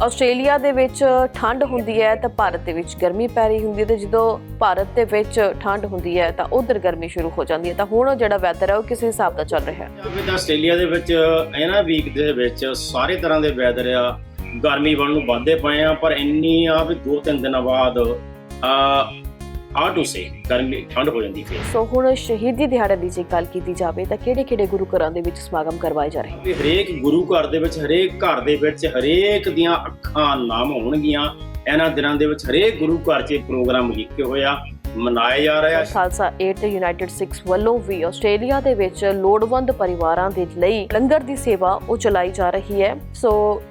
Australia ਦੇ ਵਿੱਚ ਠੰਡ ਹੁੰਦੀ ਹੈ ਤਾਂ ਭਾਰਤ ਦੇ ਵਿੱਚ ਗਰਮੀ ਪੈ ਰਹੀ ਹੁੰਦੀ ਹੈ ਤੇ ਜਦੋਂ ਭਾਰਤ ਦੇ ਵਿੱਚ ਠੰਡ ਹੁੰਦੀ ਹੈ ਤਾਂ ਉਧਰ ਗਰਮੀ ਸ਼ੁਰੂ ਹੋ ਜਾਂਦੀ ਹੈ। ਤਾਂ ਹੁਣ ਜਿਹੜਾ ਵੈਦਰ ਹੈ ਉਹ ਕਿਸੇ ਹਿਸਾਬ ਦਾ ਚੱਲ ਰਿਹਾ ਹੈ? ਜਿਵੇਂ ਆਸਟ੍ਰੇਲੀਆ ਦੇ ਵਿੱਚ ਇਹਨਾਂ ਵੀਕ ਦੇ ਵਿੱਚ ਸਾਰੇ ਤਰ੍ਹਾਂ ਦੇ ਵੈਦਰ ਆ, ਗਰਮੀ ਵੱਲ ਨੂੰ ਵੱਧਦੇ ਪਏ ਆ, ਪਰ ਇੰਨੀ ਆ ਵੀ ਦੋ ਤਿੰਨ ਦਿਨਾਂ ਬਾਅਦ ਆ ਹਾਰਡ ਟੂ ਸੇ ਗਰਮੀ ਠੰਡ ਹੋ ਜਾਂਦੀ ਫਿਰ। ਸੋ ਹੁਣ ਸ਼ਹੀਦੀ ਦਿਹਾੜੇ ਦੀ ਜੇ ਗੱਲ ਕੀਤੀ ਜਾਵੇ ਤਾਂ ਕਿਹੜੇ-ਕਿਹੜੇ ਗੁਰੂ ਘਰਾਂ ਦੇ ਵਿੱਚ ਸਮਾਗਮ ਕਰਵਾਏ ਜਾ ਰਹੇ ਹਨ ਹਰੇਕ ਗੁਰੂ ਘਰ ਦੇ ਵਿੱਚ ਹਰੇਕ ਘਰ ਦੇ ਵਿੱਚ ਹਰੇਕ ਦੀਆਂ ਅੱਖਾਂ ਨਾਮ ਹੋਣਗੀਆਂ। ਇਹਨਾਂ ਦਿਨਾਂ ਦੇ ਵਿੱਚ ਹਰੇਕ ਗੁਰੂ ਘਰ 'ਚ ਪ੍ਰੋਗਰਾਮ ਲਿਖੇ ਹੋਇਆ ਮਨਾਏ ਜਾ ਰਹੇ ਆ ਖਾਲਸਾ ਏਡ ਤੇ ਯੂਨਾਈਟਿਡ ਸਿਕਸ ਵੱਲੋਂ ਵੀ ਆਸਟ੍ਰੇਲੀਆ ਦੇ ਵਿੱਚ ਲੋੜਵੰਦ ਪਰਿਵਾਰਾਂ ਦੇ ਲਈ ਲੰਗਰ ਦੀ ਸੇਵਾ ਉਹ ਚਲਾਈ ਜਾ ਰਹੀ ਹੈ। ਸੋ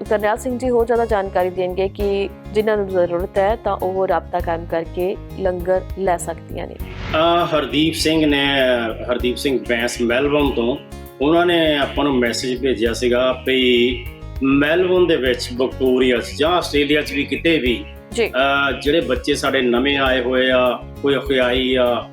ਕਰਨੈਲ ਸਿੰਘ ਜੀ ਹੋਰ ਜ਼ਿਆਦਾ ਜਾਣਕਾਰੀ ਦੇਣਗੇ ਕਿ ਜਿਨ੍ਹਾਂ ਨੂੰ ਜ਼ਰੂਰਤ ਹੈ ਤਾਂ ਉਹ ਰਾਬਤਾ ਕਾਇਮ ਕਰਕੇ ਲੰਗਰ ਲੈ ਸਕਦੀਆਂ ਨੇ। ਹਰਦੀਪ ਸਿੰਘ ਨੇ ਹਰਦੀਪ ਸਿੰਘ ਬੈਂਸ ਮੈਲਬੌਰਨ ਤੋਂ ਉਹਨਾਂ ਨੇ ਆਪਾਂ ਨੂੰ ਮੈਸੇਜ ਭੇਜਿਆ ਸੀਗਾ ਵੀ ਮੈਲਬੌਰਨ ਦੇ ਵਿੱਚ ਵਿਕਟੋਰੀਆ ਜਾਂ ਆਸਟ੍ਰੇਲੀਆ 'ਚ ਵੀ ਕਿਤੇ ਵੀ ਜਿਹੜੇ ਬੱਚੇ ਸਾਡੇ ਨਵੇਂ ਆਏ ਹੋਏ ਆ ਕੋਈ ਅਖਿਆਈ ਆ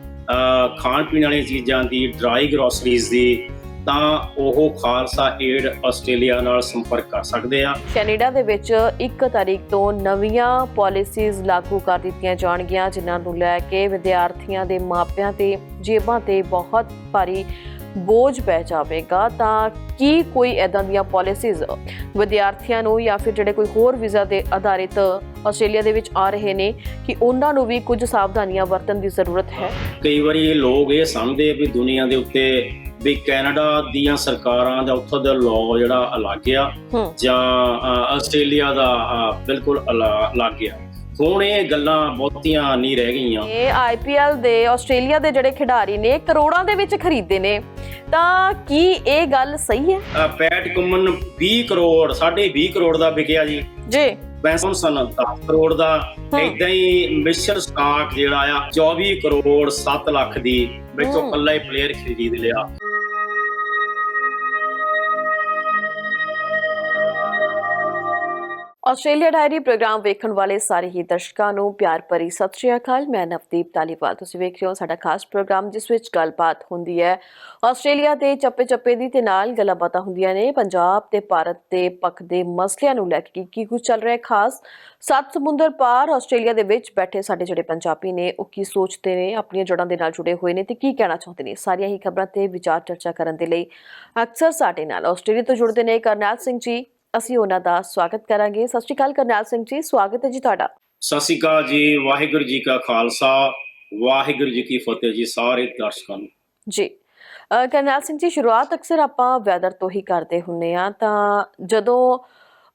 ਖਾਣ ਪੀਣ ਵਾਲੀਆਂ ਚੀਜ਼ਾਂ ਦੀ ਡਰਾਈ ਗਰੋਸਰੀਜ਼ ਦੀ ਤਾਂ ਉਹ ਖਾਲਸਾ ਏਡ ਆਸਟ੍ਰੇਲੀਆ ਨਾਲ ਸੰਪਰਕ ਕਰ ਸਕਦੇ ਆ। ਕੈਨੇਡਾ ਦੇ ਵਿੱਚ 1 ਤਾਰੀਖ ਤੋਂ ਨਵੀਆਂ ਪਾਲਿਸੀਜ਼ ਲਾਗੂ ਕਰ ਦਿੱਤੀਆਂ ਜਾਣਗੀਆਂ ਜਿਨ੍ਹਾਂ ਨੂੰ ਲੈ ਕੇ ਵਿਦਿਆਰਥੀਆਂ ਦੇ ਮਾਪਿਆਂ ਤੇ ਜੇਬਾਂ ਤੇ ਬਹੁਤ ਭਾਰੀ ਬੋਝ ਪੈ ਜਾਵੇਗਾ ਤਾਂ ਕੀ ਕੋਈ ਐਦਾਂ ਦੀਆਂ ਪਾਲਿਸੀਜ਼ ਵਿਦਿਆਰਥੀਆਂ ਨੂੰ ਜਾਂ ਫਿਰ ਜਿਹੜੇ ਕੋਈ ਹੋਰ ਵੀਜ਼ਾ ਦੇ ਆਧਾਰਿਤ ਆਸਟ੍ਰੇਲੀਆ ਦੇ ਵਿੱਚ ਆ ਰਹੇ ਨੇ ਕਿ ਉਹਨਾਂ ਨੂੰ ਵੀ ਕੁਝ ਸਾਵਧਾਨੀਆਂ ਵਰਤਣ ਦੀ ਜ਼ਰੂਰਤ ਹੈ? ਕਈ ਵਾਰੀ ਇਹ ਲੋਕ ਇਹ ਸਮਝਦੇ ਆ ਵੀ ਦੁਨੀਆ ਦੇ ਉੱਤੇ ਵੀ ਕੈਨੇਡਾ ਦੀਆਂ ਸਰਕਾਰਾਂ ਦਾ ਉੱਥੋਂ ਦਾ ਲਾਅ ਜਿਹੜਾ ਅਲੱਗ ਆ ਜਾਂ ਆਸਟ੍ਰੇਲੀਆ ਦਾ ਬਿਲਕੁਲ ਅਲਾ- ਅਲੱਗ ਆ। ਹੁਣ ਇਹ ਗੱਲਾਂ ਬਹੁਤੀਆਂ ਨਹੀਂ ਰਹਿ ਗਈਆਂ। ਇਹ ਆਈਪੀਐਲ ਦੇ ਆਸਟ੍ਰੇਲੀਆ ਦੇ ਜਿਹੜੇ ਖਿਡਾਰੀ ਨੇ ਕਰੋੜਾਂ ਦੇ ਵਿੱਚ ਖਰੀਦੇ ਨੇ। ਤਾਂ ਕੀ ਇਹ ਗੱਲ ਸਹੀ ਹੈ? ਪੈਟ ਕੁਮਨ 20 ਕਰੋੜ ਸਾਢੇ 20 ਕਰੋੜ ਦਾ ਵਿਕਿਆ ਜੀ। ਜੀ। ਬੈਂਸਨ 10 ਕਰੋੜ ਦਾ। ਇਦਾਂ ਹੀ ਮਿਸ਼ਰ ਸਟਾਕ ਜਿਹੜਾ ਆ 24 ਕਰੋੜ 7 ਲੱਖ ਦੀ ਵਿੱਚੋਂ। ਕੱਲਾ ਹੀ ਪਲੇਅਰ ਖਰੀਦ ਲਿਆ। ਆਸਟ੍ਰੇਲੀਆ ਡਾਇਰੀ ਪ੍ਰੋਗਰਾਮ ਵੇਖਣ ਵਾਲੇ ਸਾਰੇ ਹੀ ਦਰਸ਼ਕਾਂ ਨੂੰ ਪਿਆਰ ਭਰੀ ਸਤਿ ਸ਼੍ਰੀ ਅਕਾਲ। ਮੈਂ ਨਵਦੀਪ ਤਾਲੀਵਾਲ ਤੁਸੀਂ ਵੇਖ ਰਹੇ ਹੋ ਸਾਡਾ ਖਾਸ ਪ੍ਰੋਗਰਾਮ, ਜਿਸ ਵਿੱਚ ਗੱਲਬਾਤ ਹੁੰਦੀ ਹੈ ਆਸਟ੍ਰੇਲੀਆ ਦੇ ਚੱਪੇ-ਚੱਪੇ ਦੀ ਤੇ ਨਾਲ ਗੱਲਾਂ ਬਾਤਾਂ ਹੁੰਦੀਆਂ ਨੇ। ਪੰਜਾਬ ਤੇ ਭਾਰਤ ਦੇ ਪੱਖ ਦੇ ਮਸਲਿਆਂ ਨੂੰ ਲੈ ਕੇ ਕੀ ਕੁਝ ਚੱਲ ਰਿਹਾ ਹੈ। ਖਾਸ ਸੱਤ ਸਮੁੰਦਰ ਪਾਰ ਆਸਟ੍ਰੇਲੀਆ ਦੇ ਵਿੱਚ ਬੈਠੇ ਸਾਡੇ ਜਿਹੜੇ ਪੰਜਾਬੀ ਨੇ, ਉਹ ਕੀ ਸੋਚਦੇ ਨੇ, ਆਪਣੀਆਂ ਜੜ੍ਹਾਂ ਦੇ ਨਾਲ ਜੁੜੇ ਹੋਏ ਨੇ ਤੇ ਕੀ ਕਹਿਣਾ ਚਾਹੁੰਦੇ ਨੇ? ਸਾਰੀਆਂ ਹੀ ਖਬਰਾਂ ਤੇ ਵਿਚਾਰ ਚਰਚਾ ਕਰਨ ਦੇ ਲਈ ਅਕਸਰ ਸਾਡੇ ਨਾਲ ਆਸਟ੍ਰੇਲੀਆ ਤੋਂ ਜੁੜਦੇ ਨੇ ਕਰਨੈਲ ਸਿੰਘ ਜੀ। ਅਸੀਂ ਉਹਨਾਂ ਦਾ ਸਵਾਗਤ ਕਰਾਂਗੇ। ਸਤਿ ਸ਼੍ਰੀ ਅਕਾਲ ਕਰਨੈਲ ਸਿੰਘ ਜੀ ਸਵਾਗਤ ਹੈ ਜੀ ਤੁਹਾਡਾ। ਸਤਿ ਸ਼੍ਰੀ ਅਕਾਲ ਜੀ ਵਾਹਿਗੁਰੂ ਜੀ ਕਾ ਖਾਲਸਾ ਵਾਹਿਗੁਰੂ ਜੀ ਕੀ ਫਤਿਹ ਜੀ ਸਾਰੇ ਦਰਸ਼ਕਾਂ ਨੂੰ। ਜੀ ਕਰਨੈਲ ਸਿੰਘ ਜੀ ਸ਼ੁਰੂਆਤ ਅਕਸਰ ਆਪਾਂ ਵੈਦਰ ਤੋਂ ਹੀ ਕਰਦੇ ਹੁੰਨੇ ਆ ਤਾਂ ਜਦੋਂ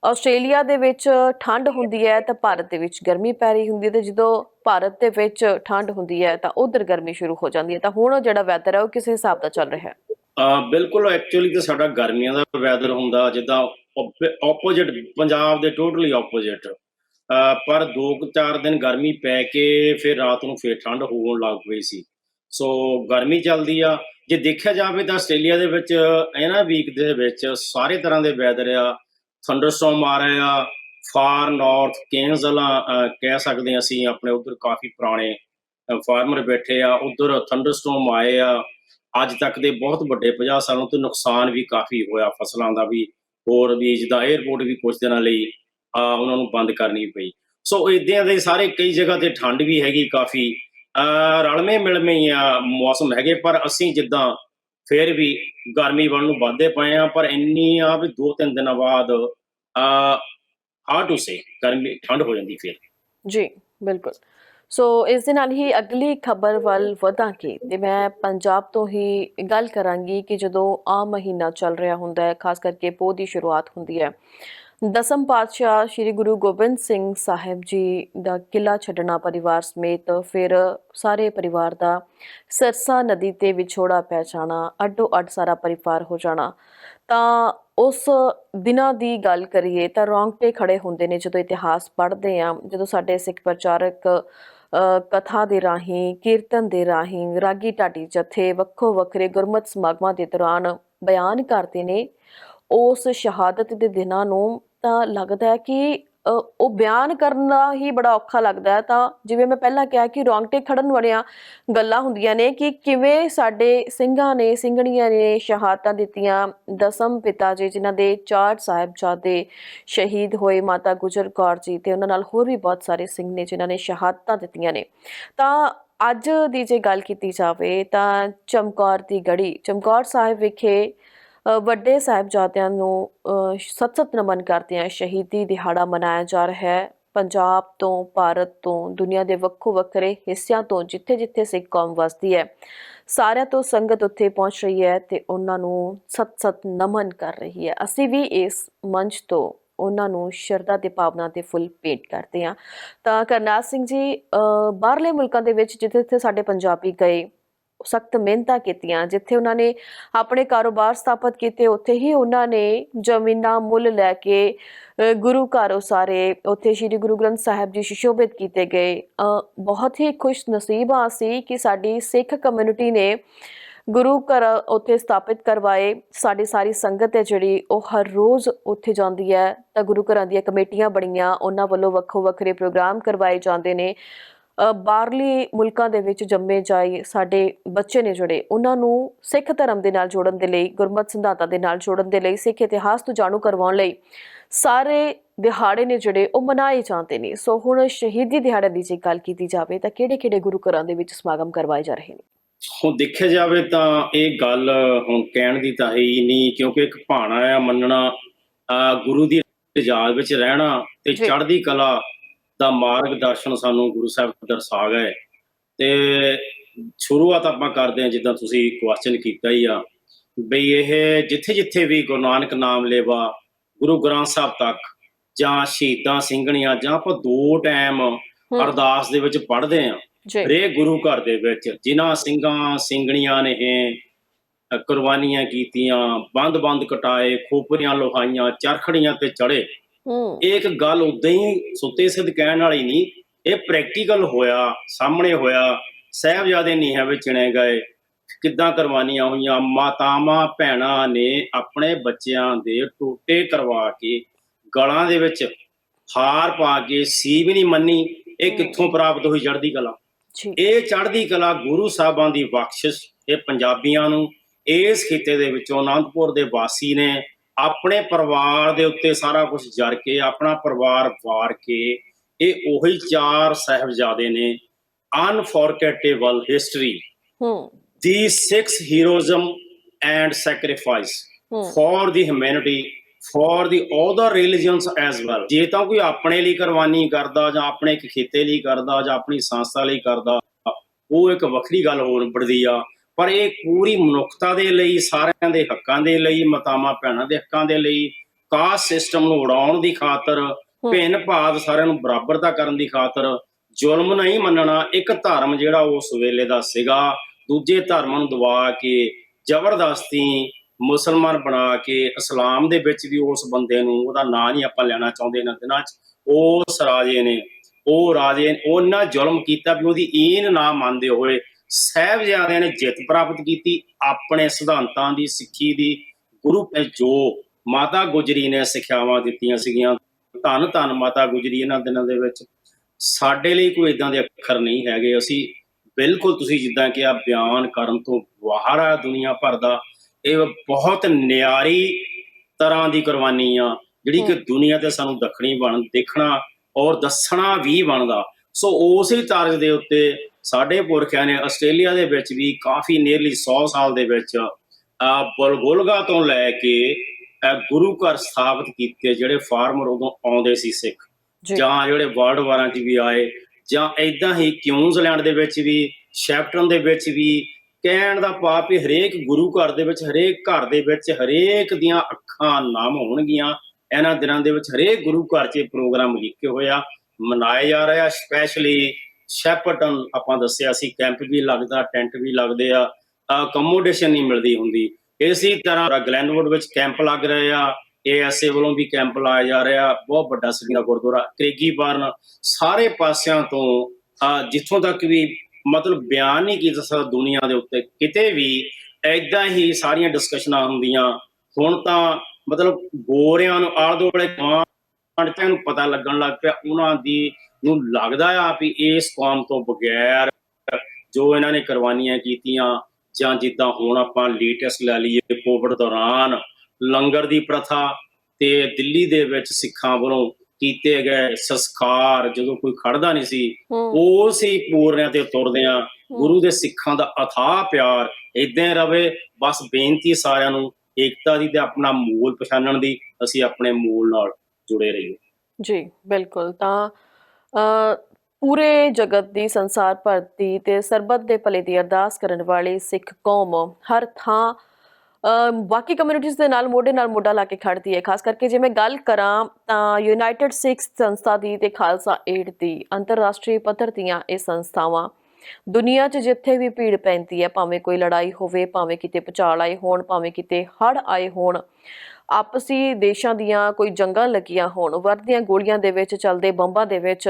ਆਸਟ੍ਰੇਲੀਆ ਦੇ ਵਿੱਚ ਠੰਡ ਹੁੰਦੀ ਹੈ ਤਾਂ ਭਾਰਤ ਦੇ ਵਿੱਚ ਗਰਮੀ ਪੈ ਰਹੀ ਹੁੰਦੀ ਹੈ ਤੇ ਜਦੋਂ ਭਾਰਤ ਦੇ ਵਿੱਚ ਠੰਡ ਹੁੰਦੀ ਹੈ ਤਾਂ ਉਧਰ ਗਰਮੀ ਸ਼ੁਰੂ ਹੋ ਜਾਂਦੀ ਹੈ। ਤਾਂ ਹੁਣ ਜਿਹੜਾ ਵੈਦਰ ਹੈ ਉਹ ਕਿਸੇ ਹਿਸਾਬ ਦਾ ਚੱਲ ਰਿਹਾ ਹੈ? ਬਿਲਕੁਲ ਐਕਚੁਅਲੀ ਤਾਂ ਸਾਡਾ ਗਰਮੀਆਂ ਦਾ ਵੈਦਰ ਹੁੰਦਾ ਜਿੱਦਾਂ ਆਪੋਜ਼ਿਟ ਪੰਜਾਬ ਦੇ ਟੋਟਲੀ ਆਪੋਜ਼ਿਟ ਪਰ 2-4 ਦਿਨ ਗਰਮੀ ਪੈ ਕੇ ਫਿਰ ਰਾਤ ਨੂੰ ਫੇਰ ਠੰਡ ਹੋਣ ਲੱਗ ਪਈ ਸੀ। ਸੋ ਗਰਮੀ ਚੱਲਦੀ ਆ। ਜੇ ਦੇਖਿਆ ਜਾਵੇ ਤਾਂ ਆਸਟ੍ਰੇਲੀਆ ਦੇ ਵਿੱਚ ਇਹਨਾਂ ਵੀਕ ਦੇ ਵਿੱਚ ਸਾਰੇ ਤਰ੍ਹਾਂ ਦੇ ਵੈਦਰ ਆ। ਥੰਡਰਸਟਾਰਮ ਆ ਰਹੇ ਆ। ਫਾਰ ਨਾਰਥ ਕੇਨਸ ਵਾਲਾ ਕਹਿ ਸਕਦੇ ਹਾਂ ਅਸੀਂ ਆਪਣੇ ਉਧਰ ਕਾਫੀ ਪੁਰਾਣੇ ਫਾਰਮਰ ਬੈਠੇ ਆ। ਉਧਰ ਥੰਡਰਸਟਾਰਮ ਆਏ ਆ। ਅੱਜ ਤੱਕ ਦੇ ਬਹੁਤ ਵੱਡੇ 50 ਸਾਲਾਂ ਤੋਂ ਨੁਕਸਾਨ ਵੀ ਕਾਫੀ ਹੋਇਆ ਫਸਲਾਂ ਦਾ ਵੀ। ਹੋਰ ਵੀ ਜਿੱਦਾਂ 에어ਪੋਰਟ ਵੀ ਕੁਝ ਦਿਨਾਂ ਲਈ, ਆ, ਉਹਨਾਂ ਨੂੰ ਬੰਦ ਕਰਨੀ ਪਈ। ਸੋ ਇਦਾਂ ਦੇ ਸਾਰੇ ਕਈ ਜਗ੍ਹਾ ਤੇ ਠੰਡ ਵੀ ਹੈਗੀ ਕਾਫੀ। ਆ, ਰਲਵੇਂ ਮਿਲਵੇਂ ਆ, ਮੌਸਮ ਹੈਗੇ, ਪਰ ਅਸੀਂ ਜਿੱਦਾਂ ਫੇਰ ਵੀ ਗਰਮੀ ਵੱਲ ਨੂੰ ਵੱਧਦੇ ਪਏ ਆ ਪਰ ਇੰਨੀ ਆ ਵੀ ਦੋ ਤਿੰਨ ਦਿਨਾਂ ਬਾਅਦ, ਆ ਹਾਰਡ ਟੂ ਸੇ ਗਰਮੀ, ਠੰਡ ਹੋ ਜਾਂਦੀ ਫੇਰ। ਜੀ, ਬਿਲਕੁਲ। ਸੋ ਇਸ ਦੇ ਨਾਲ ਹੀ ਅਗਲੀ ਖਬਰ ਵੱਲ ਵਧਾਂਗੇ ਤੇ ਮੈਂ ਪੰਜਾਬ ਤੋਂ ਹੀ ਗੱਲ ਕਰਾਂਗੀ ਕਿ ਜਦੋਂ ਆ ਮਹੀਨਾ ਚੱਲ ਰਿਹਾ ਹੁੰਦਾ ਹੈ, ਖਾਸ ਕਰਕੇ ਪੋਹ ਦੀ ਸ਼ੁਰੂਆਤ ਹੁੰਦੀ ਹੈ, ਦਸਮ ਪਾਤਸ਼ਾਹ ਸ੍ਰੀ ਗੁਰੂ ਗੋਬਿੰਦ ਸਿੰਘ ਸਾਹਿਬ ਜੀ ਦਾ ਕਿਲਾ ਛੱਡਣਾ ਪਰਿਵਾਰ ਸਮੇਤ ਫਿਰ ਸਾਰੇ ਪਰਿਵਾਰ ਦਾ ਸਰਸਾ ਨਦੀ ਤੇ ਵਿਛੋੜਾ ਪੈ ਜਾਣਾ ਅੱਡੋ ਅੱਡ ਸਾਰਾ ਪਰਿਵਾਰ ਹੋ ਜਾਣਾ, ਤਾਂ ਉਸ ਦਿਨਾਂ ਦੀ ਗੱਲ ਕਰੀਏ ਤਾਂ ਰੌਂਗਟੇ ਖੜੇ ਹੁੰਦੇ ਨੇ ਜਦੋਂ ਇਤਿਹਾਸ ਪੜ੍ਹਦੇ ਆ ਜਦੋਂ ਸਾਡੇ ਸਿੱਖ ਪ੍ਰਚਾਰਕ ਕਥਾ ਦੇ ਰਾਹੀਂ, ਕੀਰਤਨ ਦੇ ਰਾਹੀਂ, ਰਾਗੀ ਢਾਡੀ ਜਥੇ ਵੱਖੋ ਵੱਖਰੇ ਗੁਰਮਤ ਸਮਾਗਮਾਂ ਦੇ ਦੌਰਾਨ ਬਿਆਨ ਕਰਦੇ ਨੇ। ਉਸ ਸ਼ਹਾਦਤ ਦੇ ਦਿਨਾਂ ਨੂੰ ਤਾਂ ਲੱਗਦਾ ਹੈ ਕਿ ਉਹ ਬਿਆਨ ਕਰਨਾ ਹੀ ਬੜਾ ਔਖਾ ਲੱਗਦਾ ਹੈ। ਤਾਂ ਜਿਵੇਂ ਮੈਂ ਪਹਿਲਾਂ ਕਿਹਾ ਕਿ ਰੌਂਗਟੇ ਖੜਨ ਵਾਲੀਆਂ ਗੱਲਾਂ ਹੁੰਦੀਆਂ ਨੇ ਕਿ ਕਿਵੇਂ ਸਾਡੇ ਸਿੰਘਾਂ ਨੇ, ਸਿੰਘਣੀਆਂ ਨੇ ਸ਼ਹਾਦਤਾਂ ਦਿੱਤੀਆਂ। ਦਸਮ ਪਿਤਾ ਜੀ, ਜਿਨ੍ਹਾਂ ਦੇ ਚਾਰ ਸਾਹਿਬਜ਼ਾਦੇ ਸ਼ਹੀਦ ਹੋਏ, ਮਾਤਾ ਗੁਜਰ ਕੌਰ ਜੀ ਤੇ ਉਹਨਾਂ ਨਾਲ ਹੋਰ ਵੀ ਬਹੁਤ ਸਾਰੇ ਸਿੰਘ ਨੇ ਜਿਨ੍ਹਾਂ ਨੇ ਸ਼ਹਾਦਤਾਂ ਦਿੱਤੀਆਂ ਨੇ। ਤਾਂ ਅੱਜ ਦੀ ਜੇ ਗੱਲ ਕੀਤੀ ਜਾਵੇ ਤਾਂ ਚਮਕੌਰ ਦੀ ਗੜੀ ਚਮਕੌਰ ਸਾਹਿਬ ਵਿਖੇ ਵੱਡੇ ਸਾਹਿਬਜ਼ਾਦਿਆਂ ਨੂੰ ਸਤਸਤ ਨਮਨ ਕਰਦੇ ਆ ਸ਼ਹੀਦੀ ਦਿਹਾੜਾ ਮਨਾਇਆ ਜਾ ਰਿਹਾ ਹੈ। ਪੰਜਾਬ ਤੋਂ, ਭਾਰਤ ਤੋਂ, ਦੁਨੀਆ ਦੇ ਵੱਖੋ ਵੱਖਰੇ ਹਿੱਸਿਆਂ ਤੋਂ ਜਿੱਥੇ-ਜਿੱਥੇ ਸਿੱਖ ਕੌਮ ਵਸਦੀ ਹੈ, ਸਾਰਿਆਂ ਤੋਂ ਸੰਗਤ ਉੱਥੇ ਪਹੁੰਚ ਰਹੀ ਹੈ ਤੇ ਉਹਨਾਂ ਨੂੰ ਸਤ-ਸਤ ਨਮਨ ਕਰ ਰਹੀ ਹੈ। ਅਸੀਂ ਵੀ ਇਸ ਮੰਚ ਤੋਂ ਉਹਨਾਂ ਨੂੰ ਸ਼ਰਧਾ ਦੇ ਭਾਵਨਾ ਤੇ ਫੁੱਲ ਭੇਟ ਕਰਦੇ ਹਾਂ। ਤਾਂ ਕਰਨਾਲ ਸਿੰਘ ਜੀ ਬਾਹਰਲੇ ਮੁਲਕਾਂ ਦੇ ਵਿੱਚ ਜਿੱਥੇ-ਜਿੱਥੇ ਸਾਡੇ ਪੰਜਾਬੀ ਗਏ ਸਖਤ ਮਿਹਨਤਾਂ ਕੀਤੀਆਂ ਜਿੱਥੇ ਉਹਨਾਂ ਨੇ ਆਪਣੇ ਕਾਰੋਬਾਰ ਸਥਾਪਿਤ ਕੀਤੇ ਉੱਥੇ ਹੀ ਉਹਨਾਂ ਨੇ ਜ਼ਮੀਨਾਂ ਮੁੱਲ ਲੈ ਕੇ ਗੁਰੂ ਘਰ ਉਸਾਰੇ। ਉੱਥੇ ਸ੍ਰੀ ਗੁਰੂ ਗ੍ਰੰਥ ਸਾਹਿਬ ਜੀ ਸੁਸ਼ੋਭਿਤ ਕੀਤੇ ਗਏ। ਅ, ਬਹੁਤ ਹੀ ਖੁਸ਼ ਨਸੀਬ ਆ ਸੀ ਕਿ ਸਾਡੀ ਸਿੱਖ ਕਮਿਊਨਿਟੀ ਨੇ ਗੁਰੂ ਘਰ ਉੱਥੇ ਸਥਾਪਿਤ ਕਰਵਾਏ। ਸਾਡੀ ਸਾਰੀ ਸੰਗਤ ਹੈ ਜਿਹੜੀ ਉਹ ਹਰ ਰੋਜ਼ ਉੱਥੇ ਜਾਂਦੀ ਹੈ। ਤਾਂ ਗੁਰੂ ਘਰਾਂ ਦੀਆਂ ਕਮੇਟੀਆਂ ਬਣੀਆਂ ਉਹਨਾਂ ਵੱਲੋਂ ਵੱਖੋ ਵੱਖਰੇ ਪ੍ਰੋਗਰਾਮ ਕਰਵਾਏ ਜਾਂਦੇ ਨੇ। ਬਾਹਰਲੀ ਮੁਲਕਾਂ ਦੇ ਵਿੱਚ ਜੰਮੇ ਜਾਏ ਸਾਡੇ ਬੱਚੇ ਨੇ ਜਿਹੜੇ ਉਹਨਾਂ ਨੂੰ ਸਿੱਖ ਧਰਮ ਦੇ ਨਾਲ ਜੋੜਨ ਦੇ ਲਈ ਗੁਰਮਤਿ ਸਿਧਾਂਤਾਂ ਦੇ ਨਾਲ ਜੋੜਨ ਦੇ ਲਈ ਸਿੱਖ ਇਤਿਹਾਸ ਤੋਂ ਜਾਣੂ ਕਰਵਾਉਣ ਲਈ ਸਾਰੇ ਦਿਹਾੜੇ ਨੇ ਜਿਹੜੇ ਉਹ ਮਨਾਏ ਜਾਂਦੇ ਨੇ ਸੋ ਹੁਣ ਸ਼ਹੀਦੀ ਦਿਹਾੜੇ ਦੀ ਜੇ ਗੱਲ ਕੀਤੀ ਜਾਵੇ ਤਾਂ ਕਿਹੜੇ-ਕਿਹੜੇ ਗੁਰੂ ਘਰਾਂ ਦੇ ਵਿੱਚ ਸਮਾਗਮ ਕਰਵਾਏ ਜਾ ਰਹੇ ਨੇ ਹੁਣ ਦੇਖਿਆ ਜਾਵੇ ਤਾਂ ਇਹ ਗੱਲ ਹੁਣ ਕਹਿਣ ਦੀ ਤਾਂ ਹੈ ਹੀ ਨਹੀਂ ਕਿਉਂਕਿ ਇੱਕ ਭਾਣਾ ਆ ਮੰਨਣਾ ਗੁਰੂ ਦੀ ਰਜਾਲ ਵਿੱਚ ਰਹਿਣਾ ਤੇ। ਚੜ੍ਹਦੀ ਕਲਾ ਦਾ ਮਾਰਗਦਰਸ਼ਨ ਸਾਨੂੰ ਗੁਰੂ ਸਾਹਿਬ ਦਰਸਾ ਗਏ ਤੇ ਸ਼ੁਰੂਆਤ ਆਪਾਂ ਕਰਦੇ ਹਾਂ ਜਿੱਦਾਂ ਤੁਸੀਂ ਕੁਐਸਚਨ ਕੀਤਾ ਹੀ ਆ। ਬਈ ਇਹ ਜਿੱਥੇ ਜਿੱਥੇ ਵੀ ਗੁਰੂ ਨਾਨਕ ਨਾਮ ਲੇਵਾ ਗੁਰੂ ਗ੍ਰੰਥ ਸਾਹਿਬ ਤੱਕ ਜਾਂ ਸ਼ਹੀਦਾਂ ਸਿੰਘਣੀਆਂ ਜਾਂ ਆਪਾਂ ਦੋ ਟਾਈਮ ਅਰਦਾਸ ਦੇ ਵਿੱਚ ਪੜ੍ਹਦੇ ਆ ਹਰੇਕ ਗੁਰੂ ਘਰ ਦੇ ਵਿੱਚ ਜਿਨ੍ਹਾਂ ਸਿੰਘਾਂ ਸਿੰਘਣੀਆਂ ਨੇ ਕੁਰਬਾਨੀਆਂ ਕੀਤੀਆਂ ਬੰਦ-ਬੰਦ ਕਟਾਏ ਖੋਪਰੀਆਂ ਲੋਹਾਈਆਂ ਚਰਖੜੀਆਂ ਤੇ ਚੜੇ ਇਹ ਇੱਕ ਗੱਲ ਉਦਾਂ ਹੀ ਸੁੱਤੇ ਸਿੱਧ ਕਹਿਣ ਵਾਲੀ ਨਹੀਂ ਇਹ ਪ੍ਰੈਕਟੀਕਲ ਹੋਇਆ ਸਾਹਮਣੇ ਹੋਇਆ ਸਾਹਿਬਜ਼ਾਦੇ ਨੀਹਾਂ ਵਿੱਚ ਚਿਣੇ ਗਏ ਕਿੱਦਾਂ ਕੁਰਬਾਨੀਆਂ ਹੋਈਆਂ ਮਾਤਾਵਾਂ ਭੈਣਾਂ ਨੇ ਆਪਣੇ ਬੱਚਿਆਂ ਦੇ ਟੋਟੇ ਕਰਵਾ ਕੇ ਗਲਾਂ ਦੇ ਵਿੱਚ ਹਾਰ ਪਾ ਕੇ ਸੀ ਵੀ ਨਹੀਂ ਮੰਨੀ ਇਹ। ਕਿੱਥੋਂ ਪ੍ਰਾਪਤ ਹੋਈ ਚੜ੍ਹਦੀ ਕਲਾ? ਇਹ ਚੜ੍ਹਦੀ ਕਲਾ ਗੁਰੂ ਸਾਹਿਬਾਂ ਦੀ ਬਖਸ਼ਿਸ਼ ਇਹ ਪੰਜਾਬੀਆਂ ਨੂੰ ਇਸ ਖਿੱਤੇ ਦੇ ਵਿੱਚੋਂ ਅਨੰਦਪੁਰ ਦੇ ਵਾਸੀ ਨੇ ਆਪਣੇ ਪਰਿਵਾਰ ਦੇ ਉੱਤੇ ਸਾਰਾ ਕੁਝ ਜਰ ਕੇ ਆਪਣਾ ਪਰਿਵਾਰ ਵਾਰ ਕੇ ਇਹ ਉਹੀ ਚਾਰ ਸਾਹਿਬਜ਼ਾਦੇ ਨੇ ਅਨਫੋਰਗੇਟੇਬਲ ਹਿਸਟਰੀ ਹੂੰ। The Sikhs heroism and sacrifice for the humanity for the other religions as well ਜੇ ਤਾਂ ਕੋਈ ਆਪਣੇ ਲਈ ਕੁਰਬਾਨੀ ਕਰਦਾ ਜਾਂ ਆਪਣੇ ਇੱਕ ਖੇਤੇ ਲਈ ਕਰਦਾ ਜਾਂ ਆਪਣੀ ਸੰਸਥਾ ਲਈ ਕਰਦਾ ਉਹ ਇੱਕ ਵੱਖਰੀ ਗੱਲ ਹੋਰ ਬੜਦੀ ਆ। ਪਰ ਇਹ ਪੂਰੀ ਮਨੁੱਖਤਾ ਦੇ ਲਈ ਸਾਰਿਆਂ ਦੇ ਹੱਕਾਂ ਦੇ ਲਈ ਮਤਾਮਾ ਭੈਣਾਂ ਦੇ ਹੱਕਾਂ ਦੇ ਲਈ ਕਾਸਟ ਸਿਸਟਮ ਨੂੰ ਉਡਾਉਣ ਦੀ ਖਾਤਰ ਭਿੰਨ ਭਾਗ ਸਾਰਿਆਂ ਨੂੰ ਬਰਾਬਰਤਾ ਕਰਨ ਦੀ ਖਾਤਰ ਜ਼ੁਲਮ ਨਹੀਂ ਮੰਨਣਾ ਇੱਕ ਧਰਮ ਜਿਹੜਾ ਉਸ ਵੇਲੇ ਦਾ ਸੀਗਾ ਦੂਜੇ ਧਰਮਾਂ ਨੂੰ ਦਬਾ ਕੇ ਜ਼ਬਰਦਸਤੀ ਮੁਸਲਮਾਨ ਬਣਾ ਕੇ ਇਸਲਾਮ ਦੇ ਵਿੱਚ ਵੀ ਉਸ ਬੰਦੇ ਨੂੰ ਉਹਦਾ ਨਾਂ ਨਹੀਂ ਆਪਾਂ ਲੈਣਾ ਚਾਹੁੰਦੇ ਇਹਨਾਂ ਦਿਨਾਂ 'ਚ ਉਸ ਰਾਜੇ ਨੇ ਉਹ ਰਾਜੇ ਉਹਨਾਂ ਜ਼ੁਲਮ ਕੀਤਾ ਵੀ ਉਹਦੀ ਈਨ ਨਾ ਮੰਨਦੇ ਹੋਏ ਸਾਹਿਬਜ਼ਾਦਿਆਂ ਨੇ ਜਿੱਤ ਪ੍ਰਾਪਤ ਕੀਤੀ। ਆਪਣੇ ਸਿਧਾਂਤਾਂ ਦੀ ਸਿੱਖੀ ਦੀ ਗੁਰੂ ਜੋ ਮਾਤਾ ਗੁਜਰੀ ਨੇ ਸਿੱਖਿਆਵਾਂ ਦਿੱਤੀਆਂ ਸੀਗੀਆਂ। ਧੰਨ ਧੰਨ ਮਾਤਾ ਗੁਜਰੀ ਇਹਨਾਂ ਦਿਨਾਂ ਦੇ ਵਿੱਚ। ਸਾਡੇ ਲਈ ਕੋਈ ਇਦਾਂ ਦੇ ਅੱਖਰ ਨਹੀਂ ਹੈਗੇ। ਅਸੀਂ ਬਿਲਕੁਲ ਤੁਸੀਂ ਜਿੱਦਾਂ ਕਿ ਆ ਬਿਆਨ ਕਰਨ ਤੋਂ ਬਾਹਰ ਆ ਦੁਨੀਆ ਭਰ ਦਾ। ਇਹ ਬਹੁਤ ਨਿਆਰੀ ਤਰ੍ਹਾਂ ਦੀ ਕੁਰਬਾਨੀ ਆ ਜਿਹੜੀ ਕਿ। ਦੁਨੀਆ ਤੇ ਸਾਨੂੰ ਦੱਖਣੀ ਬਣ ਦੇਖਣਾ ਔਰ ਦੱਸਣਾ ਵੀ ਬਣਦਾ। ਸੋ ਉਸੇ ਤਰਜ਼ ਦੇ ਉੱਤੇ ਸਾਡੇ ਪੁਰਖਿਆਂ ਨੇ ਆਸਟ੍ਰੇਲੀਆ ਦੇ ਵਿੱਚ ਵੀ ਕਾਫੀ ਨੀਅਰਲੀ 100 ਸਾਲ ਦੇ ਵਿੱਚ ਬਲਗੋਲਗਾ ਤੋਂ ਲੈ ਕੇ ਗੁਰੂ ਘਰ ਸਥਾਪਿਤ ਕੀਤੇ ਜਿਹੜੇ ਫਾਰਮਰ ਉਦੋਂ ਆਉਂਦੇ ਸੀ ਸਿੱਖ। ਜੀ। ਜਿਹੜੇ ਵਰਲਡ ਵਾਰਾਂ 'ਚ ਵੀ ਆਏ ਜਾਂ ਐਦਾਂ ਹੀ ਕਿਊਜ਼ਲੈਂਡ ਦੇ ਵਿੱਚ ਵੀ ਸ਼ੈਪਟਨ ਦੇ ਵਿੱਚ ਵੀ ਕਹਿਣ ਦਾ ਪਾਪ ਹੀ ਹਰੇਕ ਗੁਰੂ ਘਰ ਦੇ ਵਿੱਚ ਹਰੇਕ ਘਰ ਦੇ ਵਿੱਚ ਹਰੇਕ ਦੀਆਂ ਅੱਖਾਂ ਨਾਮ ਹੋਣਗੀਆਂ। ਇਹਨਾਂ ਦਿਨਾਂ ਦੇ ਵਿੱਚ ਹਰੇਕ ਗੁਰੂ ਘਰ 'ਚ ਇਹ ਪ੍ਰੋਗਰਾਮ ਲਿਖੇ ਹੋਇਆ ਮਨਾਏ ਜਾ ਰਿਹਾ ਸਪੈਸ਼ਲੀ ਸ਼ੈਪਟਨ ਆਪਾਂ ਦੱਸਿਆ ਸੀ, ਕੈਂਪ ਵੀ ਲੱਗਦਾ, ਟੈਂਟ ਵੀ ਲੱਗਦੇ ਆ ਅਕਮੋਡੇਸ਼ਨ ਨਹੀਂ ਮਿਲਦੀ ਹੁੰਦੀ। ਇਸੇ ਤਰ੍ਹਾਂ ਗਲੈਨਵੁੱਡ ਵਿੱਚ ਕੈਂਪ ਲੱਗ ਰਹੇ ਆ ਏਐਸਏ ਵੱਲੋਂ ਵੀ ਕੈਂਪ ਲਾਇਆ ਜਾ ਰਿਹਾ, ਬਹੁਤ ਵੱਡਾ ਸਿੱਧਾ ਗੁਰਦੁਆਰਾ ਕ੍ਰੇਗੀ ਬਾਰਨ ਸਾਰੇ ਪਾਸਿਆਂ ਤੋਂ ਜਿੱਥੋਂ ਤੱਕ ਵੀ ਮਤਲਬ ਬਿਆਨ ਨਹੀਂ ਕੀਤਾ ਸਕਦਾ ਦੁਨੀਆ ਦੇ ਉੱਤੇ, ਕਿਤੇ ਵੀ ਐਦਾਂ ਹੀ ਸਾਰੀਆਂ ਡਿਸਕਸ਼ਨਾਂ ਹੁੰਦੀਆਂ। ਹੁਣ ਤਾਂ ਮਤਲਬ ਗੋਰਿਆਂ ਨੂੰ ਆਲੇ ਦੁਆਲੇ ਗਾਂ ਪੰਡਤਾਂ ਪਤਾ ਲੱਗਣ ਲੱਗ ਪਿਆ, ਉਹਨਾਂ ਦੀ ਨੂੰ ਲੱਗਦਾ ਆ ਵੀ ਇਸ ਕੌਮ ਤੋਂ ਬਗੈਰ ਜੋ ਇਹਨਾਂ ਨੇ ਕੁਰਬਾਨੀਆਂ ਕੀਤੀਆਂ ਜਾਂ ਜਿੱਦਾਂ ਹੁਣ ਆਪਾਂ ਲੇਟੈਸਟ ਲੈ ਲਈਏ ਕੋਵਿਡ ਦੌਰਾਨ ਲੰਗਰ ਦੀ ਪ੍ਰਥਾ ਤੇ ਦਿੱਲੀ ਦੇ ਵਿੱਚ ਸਿੱਖਾਂ ਵੱਲੋਂ ਕੀਤੇ ਗਏ ਸੰਸਕਾਰ ਜਦੋਂ ਕੋਈ ਖੜਦਾ ਨਹੀਂ ਸੀ ਹੂੰ। ਉਸ ਹੀ ਪੂਰਨਿਆਂ ਤੇ ਤੁਰਦੇ ਆ। ਗੁਰੂ ਦੇ ਸਿੱਖਾਂ ਦਾ ਅਥਾਹ ਪਿਆਰ ਇਦਾਂ ਰਵੇ ਬਸ ਬੇਨਤੀ ਸਾਰਿਆਂ ਨੂੰ ਏਕਤਾ ਦੀ ਤੇ ਆਪਣਾ ਮੂਲ ਪਛਾਣਨ ਦੀ ਅਸੀਂ ਆਪਣੇ ਮੂਲ ਨਾਲ ਜੁੜੇ ਰਹੀਏ। ਜੀ ਬਿਲਕੁਲ। ਤਾਂ ਪੂਰੇ ਜਗਤ ਦੀ ਸੰਸਾਰ ਭਰ ਦੀ ਤੇ ਸਰਬੱਤ ਦੇ ਭਲੇ ਦੀ ਅਰਦਾਸ ਕਰਨ ਵਾਲੀ ਸਿੱਖ ਕੌਮ ਹਰ ਥਾਂ ਬਾਕੀ ਕਮਿਊਨਿਟੀਜ਼ ਦੇ ਨਾਲ ਮੋਢੇ ਨਾਲ ਮੋਢਾ ਲਾ ਕੇ ਖੜਦੀ ਹੈ। ਖਾਸ ਕਰਕੇ ਜੇ ਮੈਂ ਗੱਲ ਕਰਾਂ, ਤਾਂ ਯੂਨਾਈਟਿਡ ਸਿੱਖ ਸੰਸਥਾ ਦੀ ਤੇ ਖਾਲਸਾ ਏਡ ਦੀ, ਅੰਤਰਰਾਸ਼ਟਰੀ ਪੱਧਰ ਦੀਆਂ ਇਹ ਸੰਸਥਾਵਾਂ, ਦੁਨੀਆ 'ਚ ਜਿੱਥੇ ਵੀ ਭੀੜ ਪੈਂਦੀ ਹੈ, ਭਾਵੇਂ ਕੋਈ ਲੜਾਈ ਹੋਵੇ, ਭਾਵੇਂ ਕਿਤੇ ਭੁਚਾਲ ਆਏ ਹੋਣ, ਭਾਵੇਂ ਕਿਤੇ ਹੜ੍ਹ ਆਏ ਹੋਣ ਆਪਸੀ ਦੇਸ਼ਾਂ ਦੀਆਂ ਕੋਈ ਜੰਗਾਂ ਲੱਗੀਆਂ ਹੋਣ, ਵਰਦੀਆਂ ਗੋਲੀਆਂ ਦੇ ਵਿੱਚ ਚੱਲਦੇ ਬੰਬਾਂ ਦੇ ਵਿੱਚ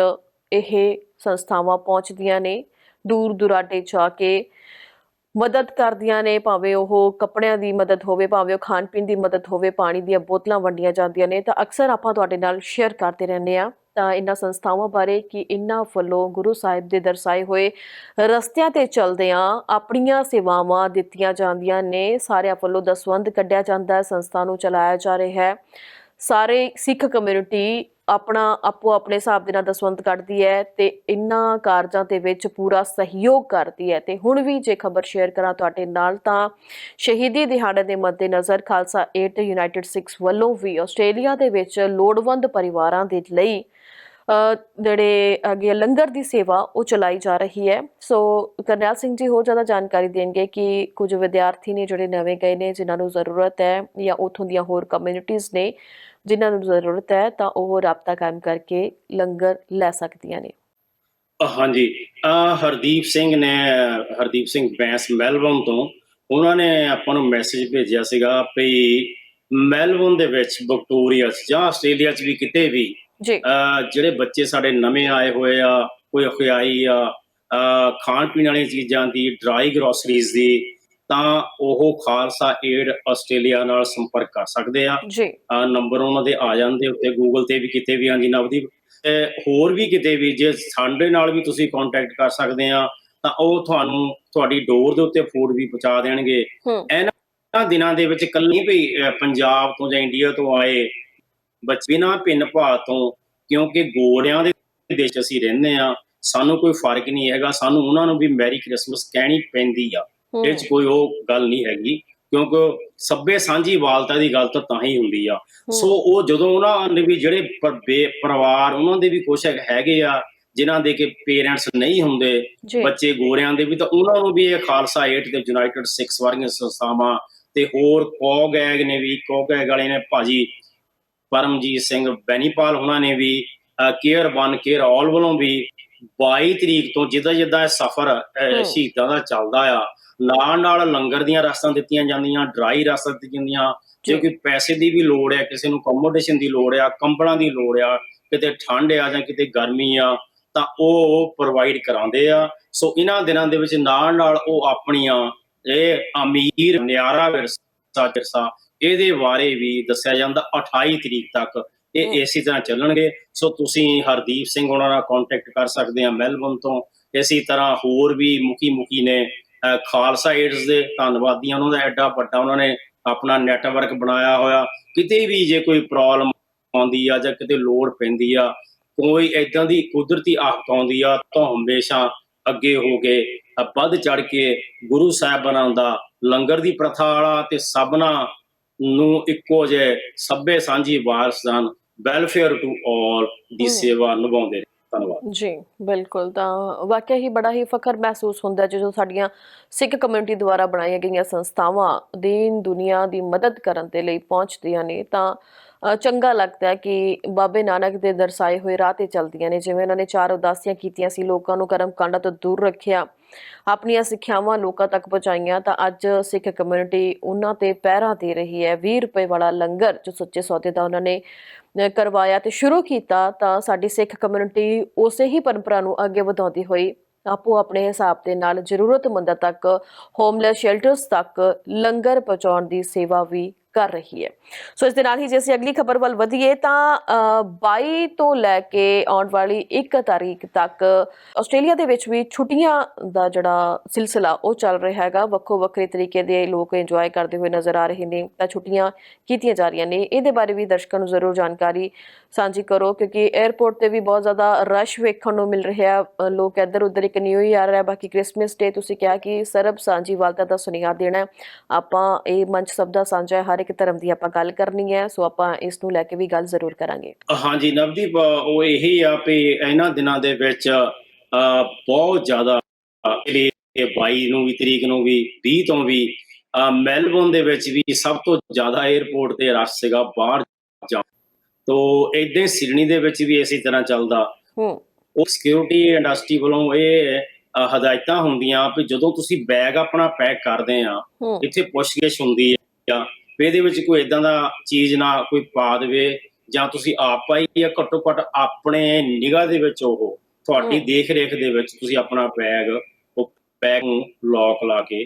ਇਹ ਸੰਸਥਾਵਾਂ ਪਹੁੰਚਦੀਆਂ ਨੇ, ਦੂਰ ਦੁਰਾਡੇ ਜਾ ਕੇ ਮਦਦ ਕਰਦੀਆਂ ਨੇ, ਭਾਵੇਂ ਉਹ ਕੱਪੜਿਆਂ ਦੀ ਮਦਦ ਹੋਵੇ, ਭਾਵੇਂ ਉਹ ਖਾਣ ਪੀਣ ਦੀ ਮਦਦ ਹੋਵੇ, ਪਾਣੀ ਦੀਆਂ ਬੋਤਲਾਂ ਵੰਡੀਆਂ ਜਾਂਦੀਆਂ ਨੇ, ਤਾਂ ਅਕਸਰ ਆਪਾਂ ਤੁਹਾਡੇ ਨਾਲ ਸ਼ੇਅਰ ਕਰਦੇ ਰਹਿੰਦੇ ਆ ਤਾਂ ਇਹਨਾਂ ਸੰਸਥਾਵਾਂ ਬਾਰੇ ਕਿ ਇਹਨਾਂ ਵੱਲੋਂ ਗੁਰੂ ਸਾਹਿਬ ਦੇ ਦਰਸਾਏ ਹੋਏ ਰਸਤਿਆਂ ਤੇ ਚਲਦਿਆਂ ਆਪਣੀਆਂ ਸੇਵਾਵਾਂ ਦਿੱਤੀਆਂ ਜਾਂਦੀਆਂ ਨੇ। ਸਾਰਿਆਂ ਵੱਲੋਂ ਦਸਵੰਧ ਕੱਢਿਆ ਜਾਂਦਾ ਹੈ, ਸੰਸਥਾ ਨੂੰ ਚਲਾਇਆ ਜਾ ਰਿਹਾ ਹੈ। ਸਾਰੇ ਸਿੱਖ ਕਮਿਊਨਿਟੀ ਆਪਣਾ, ਆਪੋ ਆਪਣੇ ਹਿਸਾਬ ਦੇ ਨਾਲ ਦਸਵੰਧ ਕੱਢਦੀ ਹੈ ਤੇ ਇਨ੍ਹਾਂ ਕਾਰਜਾਂ ਦੇ ਵਿੱਚ ਪੂਰਾ ਸਹਿਯੋਗ ਕਰਦੀ ਹੈ। ਤੇ ਹੁਣ ਵੀ ਜੇ ਖਬਰ ਸ਼ੇਅਰ ਕਰਾਂ ਤੁਹਾਡੇ ਨਾਲ ਤਾਂ ਸ਼ਹੀਦੀ ਦਿਹਾੜੇ ਦੇ ਮੱਦੇਨਜ਼ਰ ਖਾਲਸਾ ਏਡ ਯੂਨਾਈਟਿਡ ਸਿੱਖਸ ਵੱਲੋਂ ਵੀ ਆਸਟ੍ਰੇਲੀਆ ਦੇ ਵਿੱਚ ਲੋੜਵੰਦ ਪਰਿਵਾਰਾਂ ਦੇ ਲਈ ਜਿਹੜੇ ਅੱਗੇ ਲੰਗਰ ਦੀ ਸੇਵਾ ਉਹ ਚਲਾਈ ਜਾ ਰਹੀ ਹੈ। ਸੋ ਕਰਨੈਲ ਸਿੰਘ ਜੀ ਹੋਰ ਜ਼ਿਆਦਾ ਜਾਣਕਾਰੀ ਦੇਣਗੇ ਕਿ ਕੁਝ ਵਿਦਿਆਰਥੀ ਨੇ ਜਿਹੜੇ ਨਵੇਂ ਗਏ ਨੇ, ਜਿਨ੍ਹਾਂ ਨੂੰ ਜ਼ਰੂਰਤ ਹੈ ਜਾਂ ਉਥੋਂ ਦੀਆਂ ਹੋਰ ਕਮਿਊਨਿਟੀਆਂ ਨੇ ਜਿਨ੍ਹਾਂ ਨੂੰ ਜ਼ਰੂਰਤ ਹੈ, ਤਾਂ ਉਹ ਰਾਬਤਾ ਕਾਇਮ ਕਰਕੇ ਲੰਗਰ ਲੈ ਸਕਦੀਆਂ ਨੇ। ਹਾਂਜੀ। ਅਹ ਹਰਦੀਪ ਸਿੰਘ ਨੇ, ਹਰਦੀਪ ਸਿੰਘ ਬੈਂਸ ਮੈਲਬੌਰਨ ਤੋਂ ਉਹਨਾਂ ਨੇ ਆਪਾਂ ਨੂੰ ਮੈਸੇਜ ਭੇਜਿਆ ਸੀਗਾ ਵੀ ਮੈਲਬੌਰਨ ਦੇ ਵਿੱਚ, ਵਿਕਟੋਰੀਆ 'ਚ ਜਾਂ ਆਸਟ੍ਰੇਲੀਆ 'ਚ ਵੀ ਕਿਤੇ ਵੀ ਜੀ। ਜਿਹੜੇ ਬੱਚੇ ਸਾਡੇ ਨਵੇਂ ਆਏ ਹੋਏ ਆ ਕੋਈ ਅਖਿਆਈ ਆ ਖਾਣ ਪੀਣ ਵਾਲੀਆਂ ਚੀਜ਼ਾਂ ਦੀ ਡਰਾਈ ਗਰੋਸਰੀਜ਼ ਦੀ ਤਾਂ ਉਹ ਖਾਲਸਾ ਏਡ ਆਸਟ੍ਰੇਲੀਆ ਨਾਲ ਸੰਪਰਕ ਕਰ ਸਕਦੇ ਆ। ਨੰਬਰ ਉਹਨਾਂ ਦੇ ਆ ਜਾਂਦੇ ਉੱਤੇ ਗੂਗਲ ਤੇ ਵੀ ਕਿਤੇ ਵੀ ਹਾਂਜੀ ਨਵਦੀਪ। ਤੇ ਹੋਰ ਵੀ ਕਿਤੇ ਵੀ ਜੇ ਸਾਡੇ ਨਾਲ ਵੀ ਤੁਸੀਂ ਕੰਟੈਕਟ ਕਰ ਸਕਦੇ ਆ ਤਾਂ ਉਹ ਤੁਹਾਨੂੰ ਤੁਹਾਡੀ ਡੋਰ ਦੇ ਉੱਤੇ ਫੂਡ ਵੀ ਪਹੁੰਚਾ ਦੇਣਗੇ। ਇਹਨਾਂ ਦਿਨਾਂ ਦੇ ਵਿੱਚ ਕੱਲੀ ਵੀ ਪੰਜਾਬ ਤੋਂ ਜਾਂ ਇੰਡੀਆ ਤੋਂ ਆਏ ਬੱਚੇ ਬਿਨਾਂ ਭਿੰਨ ਭਾਅ ਤੋਂ ਕਿਉਂਕਿ ਗੋਰਿਆਂ ਦੇ ਦੇਸ਼ ਅਸੀਂ ਰਹਿੰਦੇ ਆ ਸਾਨੂੰ ਕੋਈ ਫ਼ਰਕ ਨਹੀਂ ਹੈਗਾ ਸਾਨੂੰ ਉਹਨਾਂ ਨੂੰ ਵੀ ਮੈਰੀ ਕ੍ਰਿਸਮਸ ਕਹਿਣੀ ਪੈਂਦੀ ਆ। ਇਹ 'ਚ ਕੋਈ ਉਹ ਗੱਲ ਨਹੀਂ ਹੈਗੀ ਕਿਉਂਕਿ ਸੱਭੇ ਸਾਂਝੀ ਵਾਲਤਾ ਦੀ ਗੱਲ ਤਾਂ ਤਾਂ ਹੀ ਹੁੰਦੀ ਆ। ਸੋ ਉਹ ਜਦੋਂ ਉਹਨਾਂ ਦੇ ਵੀ ਜਿਹੜੇ ਪਰਿਵਾਰ ਉਹਨਾਂ ਦੇ ਵੀ ਕੁਝ ਹੈਗੇ ਆ ਜਿਨ੍ਹਾਂ ਦੇ ਕਿ ਪੇਰੈਂਟਸ ਨਹੀਂ ਹੁੰਦੇ ਬੱਚੇ ਗੋਰਿਆਂ ਦੇ ਵੀ ਤਾਂ ਉਹਨਾਂ ਨੂੰ ਵੀ ਇਹ ਖਾਲਸਾ ਏਟ ਤੇ ਯੂਨਾਈਟਿਡ ਸਿੱਖਸ ਵਰਗੀਆਂ ਸੰਸਥਾਵਾਂ ਤੇ ਹੋਰ ਕੋਗੈਗ ਨੇ ਵੀ ਕੋਗੈਗ ਵਾਲੇ ਨੇ ਭਾਜੀ ਪਰਮਜੀਤ ਸਿੰਘ ਬੈਨੀਪਾਲ ਉਹਨਾਂ ਨੇ ਵੀ ਕੇਅਰ ਵਨ ਕੇਅਰ ਆਲ ਵੱਲੋਂ ਵੀ 22 ਤਰੀਕ ਤੋਂ ਜਿੱਦਾਂ ਜਿੱਦਾਂ ਇਹ ਸਫ਼ਰ। ਸ਼ਹੀਦਾਂ ਦਾ ਚੱਲਦਾ ਆ ਨਾਲ ਨਾਲ ਲੰਗਰ ਦੀਆਂ ਰਸਤਾਂ ਦਿੱਤੀਆਂ ਜਾਂਦੀਆਂ ਡਰਾਈ ਰਸਤਾਂ ਦਿੱਤੀਆਂ ਜਾਂਦੀਆਂ ਜੇ। ਕੋਈ ਪੈਸੇ ਦੀ ਵੀ ਲੋੜ ਹੈ ਕਿਸੇ ਨੂੰ ਅਕੋਮੋਡੇਸ਼ਨ ਦੀ ਲੋੜ ਆ ਕੰਬਲਾਂ ਦੀ ਲੋੜ ਆ ਕਿਤੇ ਠੰਡ ਆ ਜਾਂ ਕਿਤੇ ਗਰਮੀ ਆ ਤਾਂ ਉਹ ਪ੍ਰੋਵਾਈਡ ਕਰਾਉਂਦੇ ਆ ਸੋ ਇਹਨਾਂ ਦਿਨਾਂ ਦੇ ਵਿੱਚ ਨਾਲ ਨਾਲ ਉਹ ਆਪਣੀਆਂ ਇਹ ਅਮੀਰ ਨਿਆਰਾ ਵਿਰਸਾ ਵਿਰਸਾ ਇਹਦੇ ਬਾਰੇ ਵੀ ਦੱਸਿਆ ਜਾਂਦਾ 28 ਤਰੀਕ ਤੱਕ ਇਹ। ਇਸੇ ਤਰ੍ਹਾਂ ਚੱਲਣਗੇ। ਸੋ ਤੁਸੀਂ ਹਰਦੀਪ ਸਿੰਘ ਉਹਨਾਂ ਨਾਲ ਕੰਟੈਕਟ ਕਰ ਸਕਦੇ ਆ ਮੈਲਬੌਰਨ ਤੋਂ। ਇਸੇ ਤਰ੍ਹਾਂ ਹੋਰ ਵੀ ਮੁਖੀ ਮੁਖੀ ਨੇ ਖਾਲਸਾ ਏਡਸ ਦੇ ਧੰਨਵਾਦੀਆਂ ਉਹਨਾਂ ਦਾ ਐਡਾ ਵੱਡਾ ਉਹਨਾਂ ਨੇ ਆਪਣਾ ਨੈਟਵਰਕ ਬਣਾਇਆ ਹੋਇਆ। ਕਿਤੇ ਵੀ ਜੇ ਕੋਈ ਪ੍ਰੋਬਲਮ ਆਉਂਦੀ ਆ ਜਾਂ ਕਿਤੇ ਲੋੜ ਪੈਂਦੀ ਆ ਕੋਈ ਐਦਾਂ ਦੀ ਕੁਦਰਤੀ ਆਫਤ ਆਉਂਦੀ ਆ ਤਾਂ ਹਮੇਸ਼ਾ ਅੱਗੇ ਹੋ ਕੇ ਵੱਧ ਚੜ ਕੇ ਗੁਰੂ ਸਾਹਿਬਾਨਾਂ ਦਾ ਲੰਗਰ ਦੀ ਪ੍ਰਥਾ ਵਾਲਾ ਤੇ ਸਭਨਾ ਨੂੰ ਇੱਕੋ ਜਿਹੇ ਸੱਭੇ ਸਾਂਝੀ ਵਾਰਸਦਾਨ ਵੈਲਫੇਅਰ ਟੂ ਆਲ ਦੀ। ਸੇਵਾ ਨਿਭਾਉਂਦੇ ਧੰਨਵਾਦ। ਜੀ ਬਿਲਕੁਲ। ਤਾਂ ਵਾਕਿਆ ਹੀ ਬੜਾ ਹੀ ਫਖਰ ਮਹਿਸੂਸ ਹੁੰਦਾ ਜਦੋਂ ਸਾਡੀਆਂ ਸਿੱਖ ਕਮਿਊਨਿਟੀ ਦੁਆਰਾ ਬਣਾਈਆਂ ਗਈਆਂ ਸੰਸਥਾਵਾਂ ਦੀਨ ਦੁਨੀਆ ਦੀ ਮਦਦ ਕਰਨ ਦੇ ਲਈ ਪਹੁੰਚਦੀਆਂ ਨੇ। ਤਾਂ ਚੰਗਾ ਲੱਗਦਾ ਹੈ ਕਿ ਬਾਬੇ ਨਾਨਕ ਦੇ ਦਰਸਾਏ ਹੋਏ ਰਾਹ ਤੇ ਚੱਲਦੀਆਂ ਨੇ, ਜਿਵੇਂ ਉਹਨਾਂ ਨੇ ਚਾਰ ਉਦਾਸੀਆਂ ਕੀਤੀਆਂ ਸੀ, ਲੋਕਾਂ ਨੂੰ ਕਰਮ ਕਾਂਡਾਂ ਤੋਂ ਦੂਰ ਰੱਖਿਆ, ਆਪਣੀਆਂ ਸਿੱਖਿਆਵਾਂ ਲੋਕਾਂ ਤੱਕ ਪਹੁੰਚਾਈਆਂ, ਤਾਂ ਅੱਜ ਸਿੱਖ ਕਮਿਊਨਿਟੀ ਉਹਨਾਂ ਤੇ ਪਹਿਰਾ ਦੇ ਰਹੀ ਹੈ। 20 ਰੁਪਏ ਵਾਲਾ ਲੰਗਰ ਜੋ ਸੱਚੇ ਸੌਦੇ ਦਾ ਉਹਨਾਂ ਨੇ ਕਰਵਾਇਆ ਤੇ ਸ਼ੁਰੂ ਕੀਤਾ, ਤਾਂ ਸਾਡੀ ਸਿੱਖ ਕਮਿਊਨਿਟੀ ਉਸੇ ਹੀ ਪਰੰਪਰਾ ਨੂੰ ਅੱਗੇ ਵਧਾਉਂਦੀ ਹੋਈ, ਆਪੋ ਆਪਣੇ ਹਿਸਾਬ ਦੇ ਨਾਲ ਜ਼ਰੂਰਤਮੰਦਾਂ ਤੱਕ ਹੋਮਲੈਸ ਸ਼ੈਲਟਰਸ ਤੱਕ ਲੰਗਰ ਪਹੁੰਚਾਉਣ ਦੀ ਸੇਵਾ ਵੀ ਕਰ ਰਹੀ ਹੈ। ਸੋ ਇਸ ਦੇ ਨਾਲ ਹੀ ਜੇ ਅਸੀਂ ਅਗਲੀ ਖਬਰ ਵੱਲ ਵਧੀਏ ਤਾਂ ਅ, 22 ਤੋਂ ਲੈ ਕੇ ਆਉਣ ਵਾਲੀ 1 ਤਾਰੀਖ ਤੱਕ ਆਸਟ੍ਰੇਲੀਆ ਦੇ ਵਿੱਚ ਵੀ ਛੁੱਟੀਆਂ ਦਾ ਜਿਹੜਾ ਸਿਲਸਿਲਾ ਉਹ ਚੱਲ ਰਿਹਾ ਹੈਗਾ। ਵੱਖੋ ਵੱਖਰੇ ਤਰੀਕੇ ਦੇ ਲੋਕ ਇੰਜੋਏ ਕਰਦੇ ਹੋਏ ਨਜ਼ਰ ਆ ਰਹੇ ਨੇ ਤਾਂ ਛੁੱਟੀਆਂ ਕੀਤੀਆਂ ਜਾ ਰਹੀਆਂ ਨੇ। ਇਹਦੇ ਬਾਰੇ ਵੀ ਦਰਸ਼ਕਾਂ ਨੂੰ ਜ਼ਰੂਰ ਜਾਣਕਾਰੀ ਸਾਂਝੀ ਕਰੋ ਕਿਉਂਕਿ 에ਅਰਪੋਰਟ ਤੇ ਵੀ ਬਹੁਤ ਜ਼ਿਆਦਾ ਰਸ਼ ਵੇਖਣ ਨੂੰ ਮਿਲ ਰਿਹਾ। ਅ, ਲੋਕ ਇੱਧਰ ਉੱਧਰ ਇੱਕ ਨਿਊ ਈਅਰ ਹੈ ਬਾਕੀ ਕ੍ਰਿਸਮਸ ਡੇ ਤੁਸੀਂ ਕਿਹਾ ਕਿ ਸਰਬ ਸਾਂਝੀਵਾਲਤਾ ਦਾ ਸੁਨੇਹਾ ਦੇਣਾ ਹੈ। ਆਪਾਂ ਇਹ ਮੰਚ ਸਭ ਦਾ ਸਾਂਝਾ ਹੈ। ਹਰ ਇੱਕ ਧਰਮ ਦੀ ਆਪਾਂ ਗੱਲ ਕਰਨੀ ਹੈ ਸੋ ਆਪਾਂ ਇਸ ਨੂੰ ਲੈ ਕੇ ਵੀ ਗੱਲ ਜ਼ਰੂਰ ਕਰਾਂਗੇ। ਹਾਂਜੀ ਨਵਦੀਪ ਉਹ ਇਹੀ ਆ ਵੀ ਇਹਨਾਂ ਦਿਨਾਂ ਦੇ ਵਿੱਚ ਬਹੁਤ ਜ਼ਿਆਦਾ ਇਹ 22 ਨੂੰ ਵੀ ਤਰੀਕ ਨੂੰ ਵੀ 20 ਤੋਂ ਵੀ ਮੈਲਬੌਰਨ ਦੇ ਵਿੱਚ ਵੀ ਸਭ ਤੋਂ ਜ਼ਿਆਦਾ 에ਅਰਪੋਰਟ ਤੇ ਰਸ਼ ਸੀਗਾ ਬਾਹਰ ਜਾ ਤੋ ਇਦਾਂ ਹੀ ਸਿਡਨੀ ਦੇ ਵਿੱਚ ਵੀ ਇਸੇ ਤਰ੍ਹਾਂ ਚੱਲਦਾ। ਹੂੰ। ਉਹ ਸਿਕਿਉਰਿਟੀ ਇੰਡਸਟਰੀ ਵੱਲੋਂ ਇਹ ਹਦਾਇਤਾਂ ਹੁੰਦੀਆਂ ਵੀ ਜਦੋਂ ਤੁਸੀਂ ਬੈਗ ਆਪਣਾ ਪੈਕ ਕਰਦੇ ਆ ਇੱਥੇ ਪੁੱਛਗਿੱਛ ਹੁੰਦੀ ਆ ਵੀ ਇਹਦੇ ਵਿੱਚ ਕੋਈ ਇਦਾਂ ਦਾ ਚੀਜ਼ ਨਾ ਕੋਈ ਪਾ ਦੇਵੇ ਜਾਂ ਤੁਸੀਂ ਆਪ ਪਾਈ ਜਾਂ ਘੱਟੋ ਘੱਟ ਆਪਣੇ ਨਿਗਾਹ ਦੇ ਵਿੱਚ ਉਹ ਤੁਹਾਡੀ। ਦੇਖ ਰੇਖ ਦੇ ਵਿੱਚ ਤੁਸੀਂ ਆਪਣਾ ਬੈਗ ਉਹ ਬੈਗ ਨੂੰ ਲੌਕ ਲਾ ਕੇ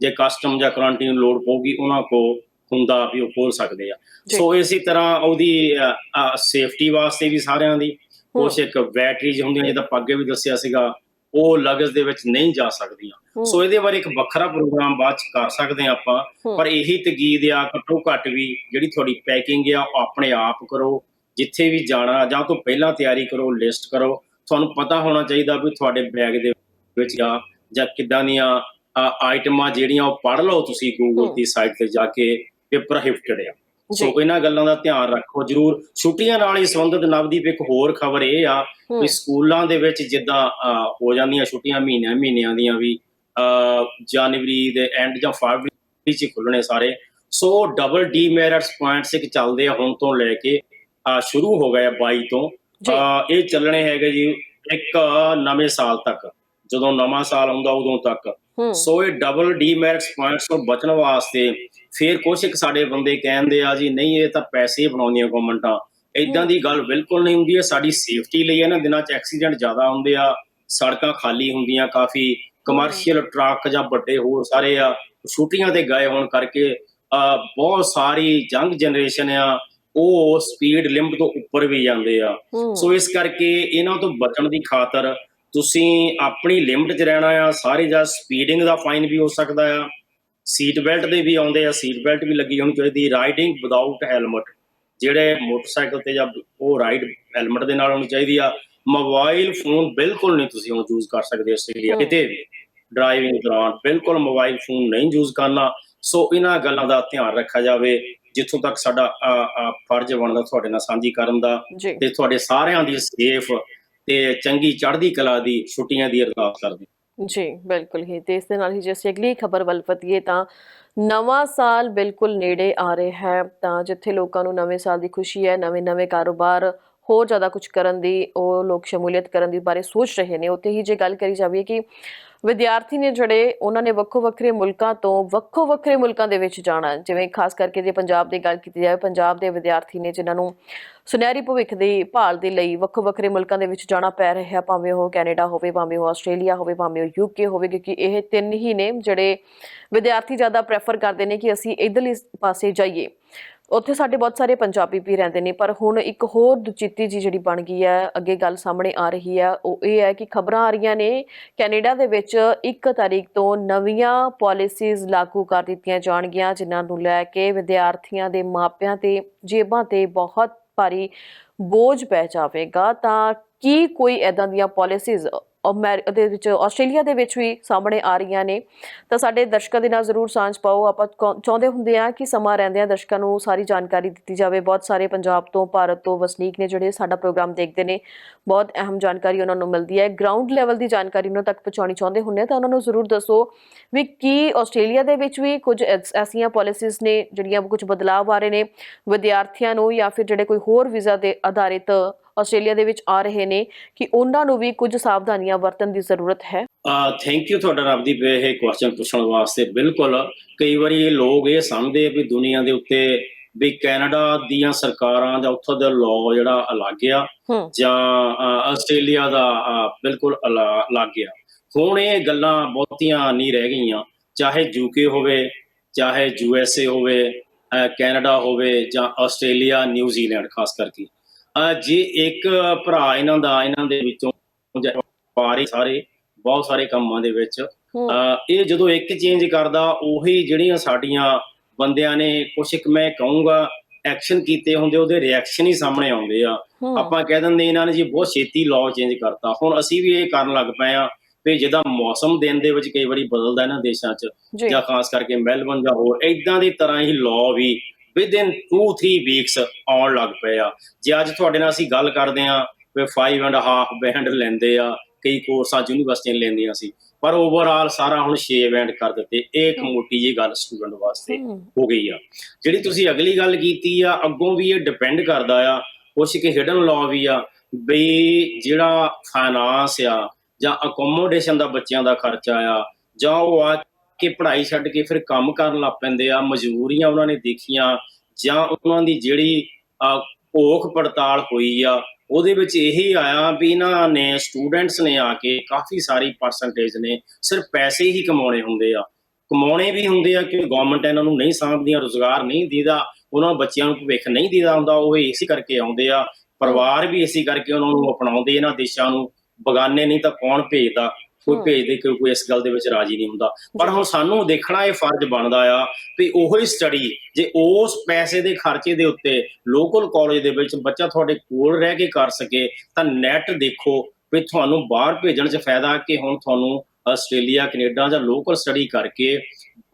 ਜੇ ਕਸਟਮ ਜਾਂ ਕੁਆਰੰਟਾਈਨ ਲੋਡ ਪਊਗੀ ਉਹਨਾਂ ਕੋ ਹੁੰਦਾ ਵੀ ਉਹ ਖੋਲ ਸਕਦੇ ਆ। ਸੋ ਇਸੇ ਤਰ੍ਹਾਂ ਉਹਦੀ ਸੇਫਟੀ ਵਾਸਤੇ ਵੀ ਸਾਰਿਆਂ ਦੀ ਕੁਛ ਇੱਕ ਬੈਟਰੀਜ਼ ਹੁੰਦੀਆਂ ਜਿੱਦਾਂ ਅੱਗੇ ਵੀ ਦੱਸਿਆ ਸੀਗਾ ਉਹ ਲਗਜ਼ ਦੇ ਵਿੱਚ ਨਹੀਂ ਜਾ ਸਕਦੀਆਂ ਸੋ ਇਹਦੇ ਬਾਰੇ ਇੱਕ ਵੱਖਰਾ ਪ੍ਰੋਗਰਾਮ ਬਾਅਦ ਚ ਕਰ ਸਕਦੇ ਹਾਂ ਆਪਾਂ। ਪਰ ਇਹੀ ਤਕੀਦ ਆ ਘੱਟੋ ਘੱਟ ਵੀ ਜਿਹੜੀ ਤੁਹਾਡੀ ਪੈਕਿੰਗ ਆ ਆਪਣੇ ਆਪ ਕਰੋ ਜਿੱਥੇ ਵੀ ਜਾਣਾ ਜਾਂ ਤੋਂ ਪਹਿਲਾਂ ਤਿਆਰੀ ਕਰੋ ਲਿਸਟ ਕਰੋ। ਤੁਹਾਨੂੰ ਪਤਾ ਹੋਣਾ ਚਾਹੀਦਾ ਵੀ ਤੁਹਾਡੇ ਬੈਗ ਦੇ ਵਿੱਚ ਆ ਜਾਂ ਕਿੱਦਾਂ ਦੀਆਂ ਆ, ਆਈਟਮਾਂ ਜਿਹੜੀਆਂ ਉਹ ਪੜ੍ਹ ਲਓ ਤੁਸੀਂ ਗੂਗਲ। ਦੀ ਸਾਈਟ ਤੇ ਜਾ ਕੇ ਇਹ ਪ੍ਰੋਹਿਬਿਟਡ ਆ। ਸੋ ਇਹਨਾਂ ਗੱਲਾਂ ਦਾ ਧਿਆਨ ਰੱਖੋ ਜਰੂਰ। ਛੁੱਟੀਆਂ ਨਾਲ ਹੀ ਸੰਬੰਧਿਤ ਨਵਦੀਪ ਇੱਕ ਹੋਰ ਖਬਰ ਇਹ ਆ ਵੀ ਸਕੂਲਾਂ ਦੇ ਵਿੱਚ ਜਿੱਦਾਂ ਹੋ ਜਾਂਦੀਆਂ ਛੁੱਟੀਆਂ ਮਹੀਨਿਆਂ ਮਹੀਨਿਆਂ ਦੀਆਂ ਵੀ ਜਨਵਰੀ ਦੇ ਐਂਡ ਜਾਂ ਫਰਵਰੀ ਚ ਖੁੱਲਣੇ ਸਾਰੇ। ਸੋ ਡਬਲ ਡੀਮੈਰਿਟਸ ਪੁਆਇੰਟਸ ਇੱਕ ਚੱਲਦੇ ਆ ਹੁਣ ਤੋਂ ਲੈ ਕੇ ਸ਼ੁਰੂ ਹੋ ਗਏ ਆ 22 ਤੋਂ। ਇਹ ਚੱਲਣੇ ਹੈਗੇ ਜੀ ਇੱਕ ਨਵੇਂ ਸਾਲ ਤੱਕ। ਜਦੋਂ ਨਵਾਂ ਸਾਲ ਆਉਂਦਾ ਉਦੋਂ ਤੱਕ। ਸੋ ਇਹ ਡਬਲ ਡੀਮੈਰਿਟਸ ਪੁਆਇੰਟਸ ਤੋਂ ਬਚਣ ਵਾਸਤੇ ਫਿਰ ਕੁਛ ਇੱਕ ਸਾਡੇ ਬੰਦੇ ਕਹਿੰਦੇ ਆ ਜੀ ਨਹੀਂ ਇਹ ਤਾਂ ਪੈਸੇ ਬਣਾਉਂਦੀਆਂ ਗਵਰਨਮੈਂਟਾਂ ਇਦਾਂ ਦੀ ਗੱਲ ਬਿਲਕੁਲ ਨਹੀਂ ਹੁੰਦੀ। ਹੈ ਸਾਡੀ ਸੇਫਟੀ ਲਈ ਇਹਨਾਂ ਦਿਨਾਂ 'ਚ ਐਕਸੀਡੈਂਟ ਜ਼ਿਆਦਾ ਹੁੰਦੇ ਆ ਸੜਕਾਂ ਖਾਲੀ ਹੁੰਦੀਆਂ ਕਾਫੀ। ਕਮਰਸ਼ੀਅਲ ਟਰੱਕ ਜਾਂ ਵੱਡੇ ਹੋਰ ਸਾਰੇ ਆ ਛੁੱਟੀਆਂ ਤੇ ਗਏ ਹੋਣ ਕਰਕੇ ਬਹੁਤ ਸਾਰੀ ਯੰਗ ਜਨਰੇਸ਼ਨ ਆ ਉਹ ਸਪੀਡ ਲਿਮਟ ਤੋਂ ਉੱਪਰ ਵੀ ਜਾਂਦੇ ਆ। ਸੋ ਇਸ ਕਰਕੇ ਇਹਨਾਂ ਤੋਂ ਬਚਣ ਦੀ ਖਾਤਰ ਤੁਸੀਂ ਆਪਣੀ ਲਿਮਟ 'ਚ ਰਹਿਣਾ ਆ ਸਾਰੇ ਜਾਂ ਸਪੀਡਿੰਗ ਦਾ ਫਾਈਨ ਵੀ ਹੋ ਸਕਦਾ ਆ। ਸੀਟ ਬੈਲਟ ਦੇ ਵੀ ਆਉਂਦੇ ਆ ਸੀਟ ਬੈਲਟ ਵੀ ਲੱਗੀ ਹੋਣੀ ਚਾਹੀਦੀ ਰਾਈਡਿੰਗ ਵਿਦਆਊਟ ਹੈਲਮਟ ਜਿਹੜੇ ਮੋਟਰਸਾਈਕਲ ਤੇ ਜਾਂ ਉਹ ਰਾਈਡ ਹੈਲਮਟ ਦੇ ਨਾਲ ਹੋਣੀ ਚਾਹੀਦੀ ਆ ਮੋਬਾਈਲ ਫੋਨ ਬਿਲਕੁਲ ਨਹੀਂ ਤੁਸੀਂ ਉਹ ਯੂਜ਼ ਕਰ ਸਕਦੇ ਆਸਟ੍ਰੇਲੀਆ। ਕਿਤੇ ਵੀ। ਡਰਾਈਵਿੰਗ ਦੌਰਾਨ ਬਿਲਕੁਲ ਮੋਬਾਈਲ ਫੋਨ ਨਹੀਂ ਯੂਜ਼ ਕਰਨਾ। ਸੋ ਇਹਨਾਂ ਗੱਲਾਂ ਦਾ ਧਿਆਨ ਰੱਖਿਆ ਜਾਵੇ ਜਿੱਥੋਂ ਤੱਕ ਸਾਡਾ ਫਰਜ਼ ਬਣਦਾ ਤੁਹਾਡੇ ਨਾਲ ਸਾਂਝੀ ਕਰਨ ਦਾ ਤੇ ਤੁਹਾਡੇ ਸਾਰਿਆਂ ਦੀ ਸੇਫ ਤੇ ਚੰਗੀ ਚੜ੍ਹਦੀ ਕਲਾ ਦੀ ਛੁੱਟੀਆਂ ਦੀ ਅਰਦਾਸ ਕਰਦੇ। ਜੀ ਬਿਲਕੁਲ ਹੀ। ਤੇ ਇਸ ਦੇ ਨਾਲ ਹੀ ਜੇ ਅਸੀਂ ਅਗਲੀ ਖਬਰ ਵੱਲ ਵਧੀਏ ਤਾਂ ਨਵਾਂ ਸਾਲ ਬਿਲਕੁਲ ਨੇੜੇ ਆ ਰਿਹਾ ਹੈ। ਤਾਂ ਜਿੱਥੇ ਲੋਕਾਂ ਨੂੰ ਨਵੇਂ ਸਾਲ ਦੀ ਖੁਸ਼ੀ ਹੈ ਨਵੇਂ-ਨਵੇਂ ਕਾਰੋਬਾਰ ਹੋਰ ਜ਼ਿਆਦਾ ਕੁਝ ਕਰਨ ਦੀ, ਉਹ ਲੋਕ ਸ਼ਮੂਲੀਅਤ ਕਰਨ ਦੀ ਬਾਰੇ ਸੋਚ ਰਹੇ ਨੇ। ਉੱਥੇ ਹੀ ਜੇ ਗੱਲ ਕਰੀ ਜਾਵੇ ਕਿ ਵਿਦਿਆਰਥੀ ਨੇ ਜਿਹੜੇ, ਉਹਨਾਂ ਨੇ ਵੱਖੋ ਵੱਖਰੇ ਮੁਲਕਾਂ ਤੋਂ ਵੱਖੋ ਵੱਖਰੇ ਮੁਲਕਾਂ ਦੇ ਵਿੱਚ ਜਾਣਾ। ਜਿਵੇਂ ਖਾਸ ਕਰਕੇ ਜੇ ਪੰਜਾਬ ਦੀ ਗੱਲ ਕੀਤੀ ਜਾਵੇ, ਪੰਜਾਬ ਦੇ ਵਿਦਿਆਰਥੀ ਨੇ ਜਿਨ੍ਹਾਂ ਨੂੰ ਸੁਨਹਿਰੀ ਭਵਿੱਖ ਦੀ ਭਾਲ ਦੇ ਲਈ ਵੱਖੋ ਵੱਖਰੇ ਮੁਲਕਾਂ ਦੇ ਵਿੱਚ ਜਾਣਾ ਪੈ ਰਿਹਾ, ਭਾਵੇਂ ਉਹ ਕੈਨੇਡਾ ਹੋਵੇ, ਭਾਵੇਂ ਉਹ ਆਸਟ੍ਰੇਲੀਆ ਹੋਵੇ, ਭਾਵੇਂ ਉਹ ਯੂਕੇ ਹੋਵੇ, ਕਿਉਂਕਿ ਇਹ ਤਿੰਨ ਹੀ ਨੇ ਜਿਹੜੇ ਵਿਦਿਆਰਥੀ ਜ਼ਿਆਦਾ ਪ੍ਰੈਫਰ ਕਰਦੇ ਨੇ ਕਿ ਅਸੀਂ ਇਧਰਲੀ ਪਾਸੇ ਜਾਈਏ। ਉੱਥੇ ਸਾਡੇ ਬਹੁਤ ਸਾਰੇ ਪੰਜਾਬੀ ਵੀ ਰਹਿੰਦੇ ਨੇ, ਪਰ ਹੁਣ ਇੱਕ ਹੋਰ ਦੁਚਿੱਤੀ ਜੀ ਜਿਹੜੀ ਬਣ ਗਈ ਹੈ, ਅੱਗੇ ਗੱਲ ਸਾਹਮਣੇ ਆ ਰਹੀ ਹੈ, ਉਹ ਇਹ ਹੈ ਕਿ ਖਬਰਾਂ ਆ ਰਹੀਆਂ ਨੇ, ਕੈਨੇਡਾ ਦੇ ਵਿੱਚ 1 ਤਾਰੀਖ ਤੋਂ ਨਵੀਆਂ ਪਾਲਿਸੀਜ਼ ਲਾਗੂ ਕਰ ਦਿੱਤੀਆਂ ਜਾਣਗੀਆਂ, ਜਿਨ੍ਹਾਂ ਨੂੰ ਲੈ ਕੇ ਵਿਦਿਆਰਥੀਆਂ ਦੇ ਮਾਪਿਆਂ ਤੇ ਜੇਬਾਂ ਤੇ ਬਹੁਤ ਭਾਰੀ ਬੋਝ ਪੈ ਜਾਵੇਗਾ। ਤਾਂ ਕੀ ਕੋਈ ਐਦਾਂ ਦੀਆਂ ਪਾਲਿਸੀਜ਼ ਦੇ ਵਿੱਚ, ਆਸਟ੍ਰੇਲੀਆ ਦੇ ਵਿੱਚ ਵੀ ਸਾਹਮਣੇ ਆ ਰਹੀਆਂ ਨੇ। ਤਾਂ ਸਾਡੇ ਦਰਸ਼ਕਾਂ ਦੇ ਨਾਲ ਜ਼ਰੂਰ ਸਾਂਝ ਪਾਓ। ਆਪਾਂ ਕੌ- ਚਾਹੁੰਦੇ ਹੁੰਦੇ ਆ ਕਿ ਸਮਾਂ ਰਹਿੰਦਿਆਂ ਦਰਸ਼ਕਾਂ ਨੂੰ ਸਾਰੀ ਜਾਣਕਾਰੀ ਦਿੱਤੀ ਜਾਵੇ। ਬਹੁਤ ਸਾਰੇ ਪੰਜਾਬ ਤੋਂ, ਭਾਰਤ ਤੋਂ ਵਸਨੀਕ ਨੇ ਜਿਹੜੇ ਸਾਡਾ ਪ੍ਰੋਗਰਾਮ ਦੇਖਦੇ ਨੇ। ਬਹੁਤ ਅਹਿਮ ਜਾਣਕਾਰੀ ਉਹਨਾਂ ਨੂੰ ਮਿਲਦੀ ਹੈ। ਗਰਾਊਂਡ ਲੈਵਲ ਦੀ ਜਾਣਕਾਰੀ ਉਹਨਾਂ ਤੱਕ ਪਹੁੰਚਾਉਣੀ ਚਾਹੁੰਦੇ ਹੁੰਦੇ ਆ ਤਾਂ ਉਹਨਾਂ ਨੂੰ ਜ਼ਰੂਰ ਦੱਸੋ ਵੀ ਕੀ ਆਸਟ੍ਰੇਲੀਆ ਦੇ ਵਿੱਚ ਵੀ ਕੁਝ ਐਸ- ਐਸੀਆਂ ਪਾਲਿਸੀਜ਼ ਨੇ ਜਿਹੜੀਆਂ ਕੁਝ ਬਦਲਾਅ ਆ ਰਹੇ ਨੇ ਵਿਦਿਆਰਥੀਆਂ ਨੂੰ ਜਾਂ ਫਿਰ ਜਿਹੜੇ ਕੋਈ ਹੋਰ ਵੀਜ਼ਾ ਦੇ ਆਧਾਰਿਤ ਆਸਟ੍ਰੇਲੀਆ ਦੇ ਵਿੱਚ ਆ ਰਹੇ ਨੇ ਕਿ ਉਹਨਾਂ ਨੂੰ ਵੀ ਕੁਝ ਸਾਵਧਾਨੀਆਂ ਵਰਤਣ ਦੀ ਜ਼ਰੂਰਤ ਹੈ। ਥੈਂਕ ਯੂ ਤੁਹਾਡਾ ਨਵਦੀਪ ਇਹ ਕੁਐਸਚਨ ਪੁੱਛਣ ਵਾਸਤੇ ਬਿਲਕੁਲ। ਕਈ ਵਾਰੀ ਇਹ ਲੋਕ ਇਹ ਸਮਝਦੇ ਆ ਵੀ ਦੁਨੀਆ ਦੇ ਉੱਤੇ ਵੀ ਕੈਨੇਡਾ ਦੀਆਂ ਸਰਕਾਰਾਂ ਜਾਂ ਉੱਥੋਂ ਦਾ ਲਾਅ ਜਿਹੜਾ ਅਲੱਗ ਆ ਜਾਂ ਆਸਟ੍ਰੇਲੀਆ ਦਾ ਬਿਲਕੁਲ ਅਲਾ- ਅਲੱਗ ਆ। ਹੁਣ ਇਹ ਗੱਲਾਂ ਬਹੁਤੀਆਂ ਨਹੀਂ ਰਹਿ ਗਈਆਂ। ਚਾਹੇ ਯੂਕੇ ਹੋਵੇ ਚਾਹੇ ਯੂਐਸਏ ਹੋਵੇ ਕੈਨੇਡਾ ਹੋਵੇ ਜਾਂ ਆਸਟ੍ਰੇਲੀਆ ਨਿਊਜ਼ੀਲੈਂਡ ਖਾਸ ਕਰਕੇ। ਜੇ ਇੱਕ ਭਰਾ ਇਹਨਾਂ ਦਾ ਇਹਨਾਂ ਦੇ ਵਿੱਚੋਂ ਪਾਰੇ ਸਾਰੇ ਬਹੁਤ ਸਾਰੇ ਕੰਮਾਂ ਦੇ ਵਿੱਚ ਹੂੰ। ਇਹ ਜਦੋਂ ਇੱਕ ਚੇਂਜ ਕਰਦਾ ਉਹੀ ਜਿਹੜੀਆਂ ਸਾਡੀਆਂ ਬੰਦਿਆਂ ਨੇ ਕੁਛ ਇੱਕ ਮੈਂ ਕਹੂੰਗਾ ਐਕਸ਼ਨ ਕੀਤੇ ਹੁੰਦੇ ਉਹਦੇ ਰਿਐਕਸ਼ਨ ਹੀ ਸਾਹਮਣੇ ਆਉਂਦੇ ਆ। ਹੂੰ। ਆਪਾਂ ਕਹਿ ਦਿੰਦੇ ਇਹਨਾਂ ਨੇ ਜੀ ਬਹੁਤ ਛੇਤੀ ਲਾਅ ਚੇਂਜ ਕਰਤਾ। ਹੁਣ ਅਸੀਂ ਵੀ ਇਹ ਕਰਨ ਲੱਗ ਪਏ ਆ ਵੀ ਜਿੱਦਾਂ ਮੌਸਮ ਦਿਨ ਦੇ ਵਿੱਚ ਕਈ ਵਾਰੀ ਬਦਲਦਾ ਇਹਨਾਂ ਦੇਸ਼ਾਂ 'ਚ ਜੀ। ਜਾਂ ਖਾਸ ਕਰਕੇ ਮੈਲਬਨ ਜਾਂ ਹੋਰ ਇਦਾਂ ਦੀ ਤਰ੍ਹਾਂ ਹੀ ਲਾਅ ਵੀ ਵਿਦਿਨ 2-3 ਵੀਕਸ ਆਉਣ ਲੱਗ ਪਏ ਆ। ਜੇ ਅੱਜ ਤੁਹਾਡੇ ਨਾਲ ਅਸੀਂ ਗੱਲ ਕਰਦੇ ਆ ਵੀ 5 ਐਂਡ ਹਾਫ ਬੈਂਡ ਲੈਂਦੇ ਆ ਕਈ ਕੋਰਸਾਂ ਯੂਨੀਵਰਸਿਟੀਆਂ ਲੈਂਦੀਆਂ ਸੀ ਪਰ ਓਵਰਆਲ ਸਾਰਾ ਹੁਣ 6 ਬੈਂਡ ਕਰ ਦਿੱਤੇ ਇਹ ਇੱਕ ਮੋਟੀ ਜੀ ਗੱਲ ਸਟੂਡੈਂਟ ਵਾਸਤੇ ਹੂੰ। ਹੋ ਗਈ ਆ। ਜਿਹੜੀ ਤੁਸੀਂ ਅਗਲੀ ਗੱਲ ਕੀਤੀ ਆ ਅੱਗੋਂ ਵੀ ਇਹ ਡਿਪੈਂਡ ਕਰਦਾ ਆ ਕੁਛ ਕਿ ਹਿਡਨ ਲਾਅ ਵੀ ਆ ਬਈ ਜਿਹੜਾ ਫਾਈਨਾਂਸ ਆ ਜਾਂ ਅਕੋਮੋਡੇਸ਼ਨ ਦਾ ਬੱਚਿਆਂ ਦਾ ਖਰਚਾ ਆ ਜਾਂ ਉਹ ਆ ਕਿ ਪੜ੍ਹਾਈ ਛੱਡ ਕੇ ਫਿਰ ਕੰਮ ਕਰਨ ਲੱਗ ਪੈਂਦੇ ਆ ਮਜ਼ਬੂਰੀਆਂ ਉਹਨਾਂ ਨੇ ਦੇਖੀਆਂ ਜਾਂ ਉਹਨਾਂ ਦੀ ਜਿਹੜੀ ਅਹ, ਭੋਖ ਪੜਤਾਲ ਹੋਈ ਆ ਉਹਦੇ ਵਿੱਚ ਇਹੀ ਆਇਆ ਵੀ ਇਹਨਾਂ ਨੇ ਸਟੂਡੈਂਟਸ ਨੇ ਆ ਕੇ ਕਾਫੀ ਸਾਰੀ ਪਰਸੈਂਟੇਜ ਨੇ ਸਿਰਫ ਪੈਸੇ ਹੀ ਕਮਾਉਣੇ ਹੁੰਦੇ ਆ। ਕਮਾਉਣੇ ਵੀ ਹੁੰਦੇ ਆ ਕਿ ਗਵਰਨਮੈਂਟ ਇਹਨਾਂ ਨੂੰ ਨਹੀਂ ਸਾਂਭਦੀਆਂ ਰੋਜ਼ਗਾਰ ਨਹੀਂ ਦੀਦਾ ਉਹਨਾਂ ਬੱਚਿਆਂ ਨੂੰ ਭਵਿੱਖ ਨਹੀਂ ਦੀਦਾ ਹੁੰਦਾ ਉਹ ਇਸੇ ਕਰਕੇ ਆਉਂਦੇ ਆ। ਪਰਿਵਾਰ ਵੀ ਇਸੇ ਕਰਕੇ ਉਹਨਾਂ ਨੂੰ ਅਪਣਾਉਂਦੇ ਇਹਨਾਂ ਦੇਸ਼ਾਂ ਨੂੰ। ਬਗਾਨੇ ਨਹੀਂ ਤਾਂ ਕੌਣ ਭੇਜਦਾ? ਕੋਈ ਹਮ। ਭੇਜਦੇ ਕਿ ਕੋਈ ਇਸ ਗੱਲ ਦੇ ਵਿੱਚ ਰਾਜੀ ਨਹੀਂ ਹੁੰਦਾ। ਪਰ ਹੁਣ ਸਾਨੂੰ ਦੇਖਣਾ ਇਹ ਫਰਜ਼ ਬਣਦਾ ਆ ਵੀ ਉਹੀ ਸਟੱਡੀ ਜੇ ਉਸ ਪੈਸੇ ਦੇ ਖਰਚੇ ਦੇ ਉੱਤੇ ਲੋਕਲ ਕਾਲਜ ਦੇ ਵਿੱਚ ਬੱਚਾ ਤੁਹਾਡੇ ਕੋਲ ਰਹਿ ਕੇ ਕਰ ਸਕੇ ਤਾਂ ਨੈਟ ਦੇਖੋ ਵੀ ਤੁਹਾਨੂੰ ਬਾਹਰ ਭੇਜਣ 'ਚ ਫਾਇਦਾ ਕਿ ਹੁਣ ਤੁਹਾਨੂੰ ਆਸਟ੍ਰੇਲੀਆ ਕੈਨੇਡਾ ਜਾਂ ਲੋਕਲ ਸਟੱਡੀ ਕਰਕੇ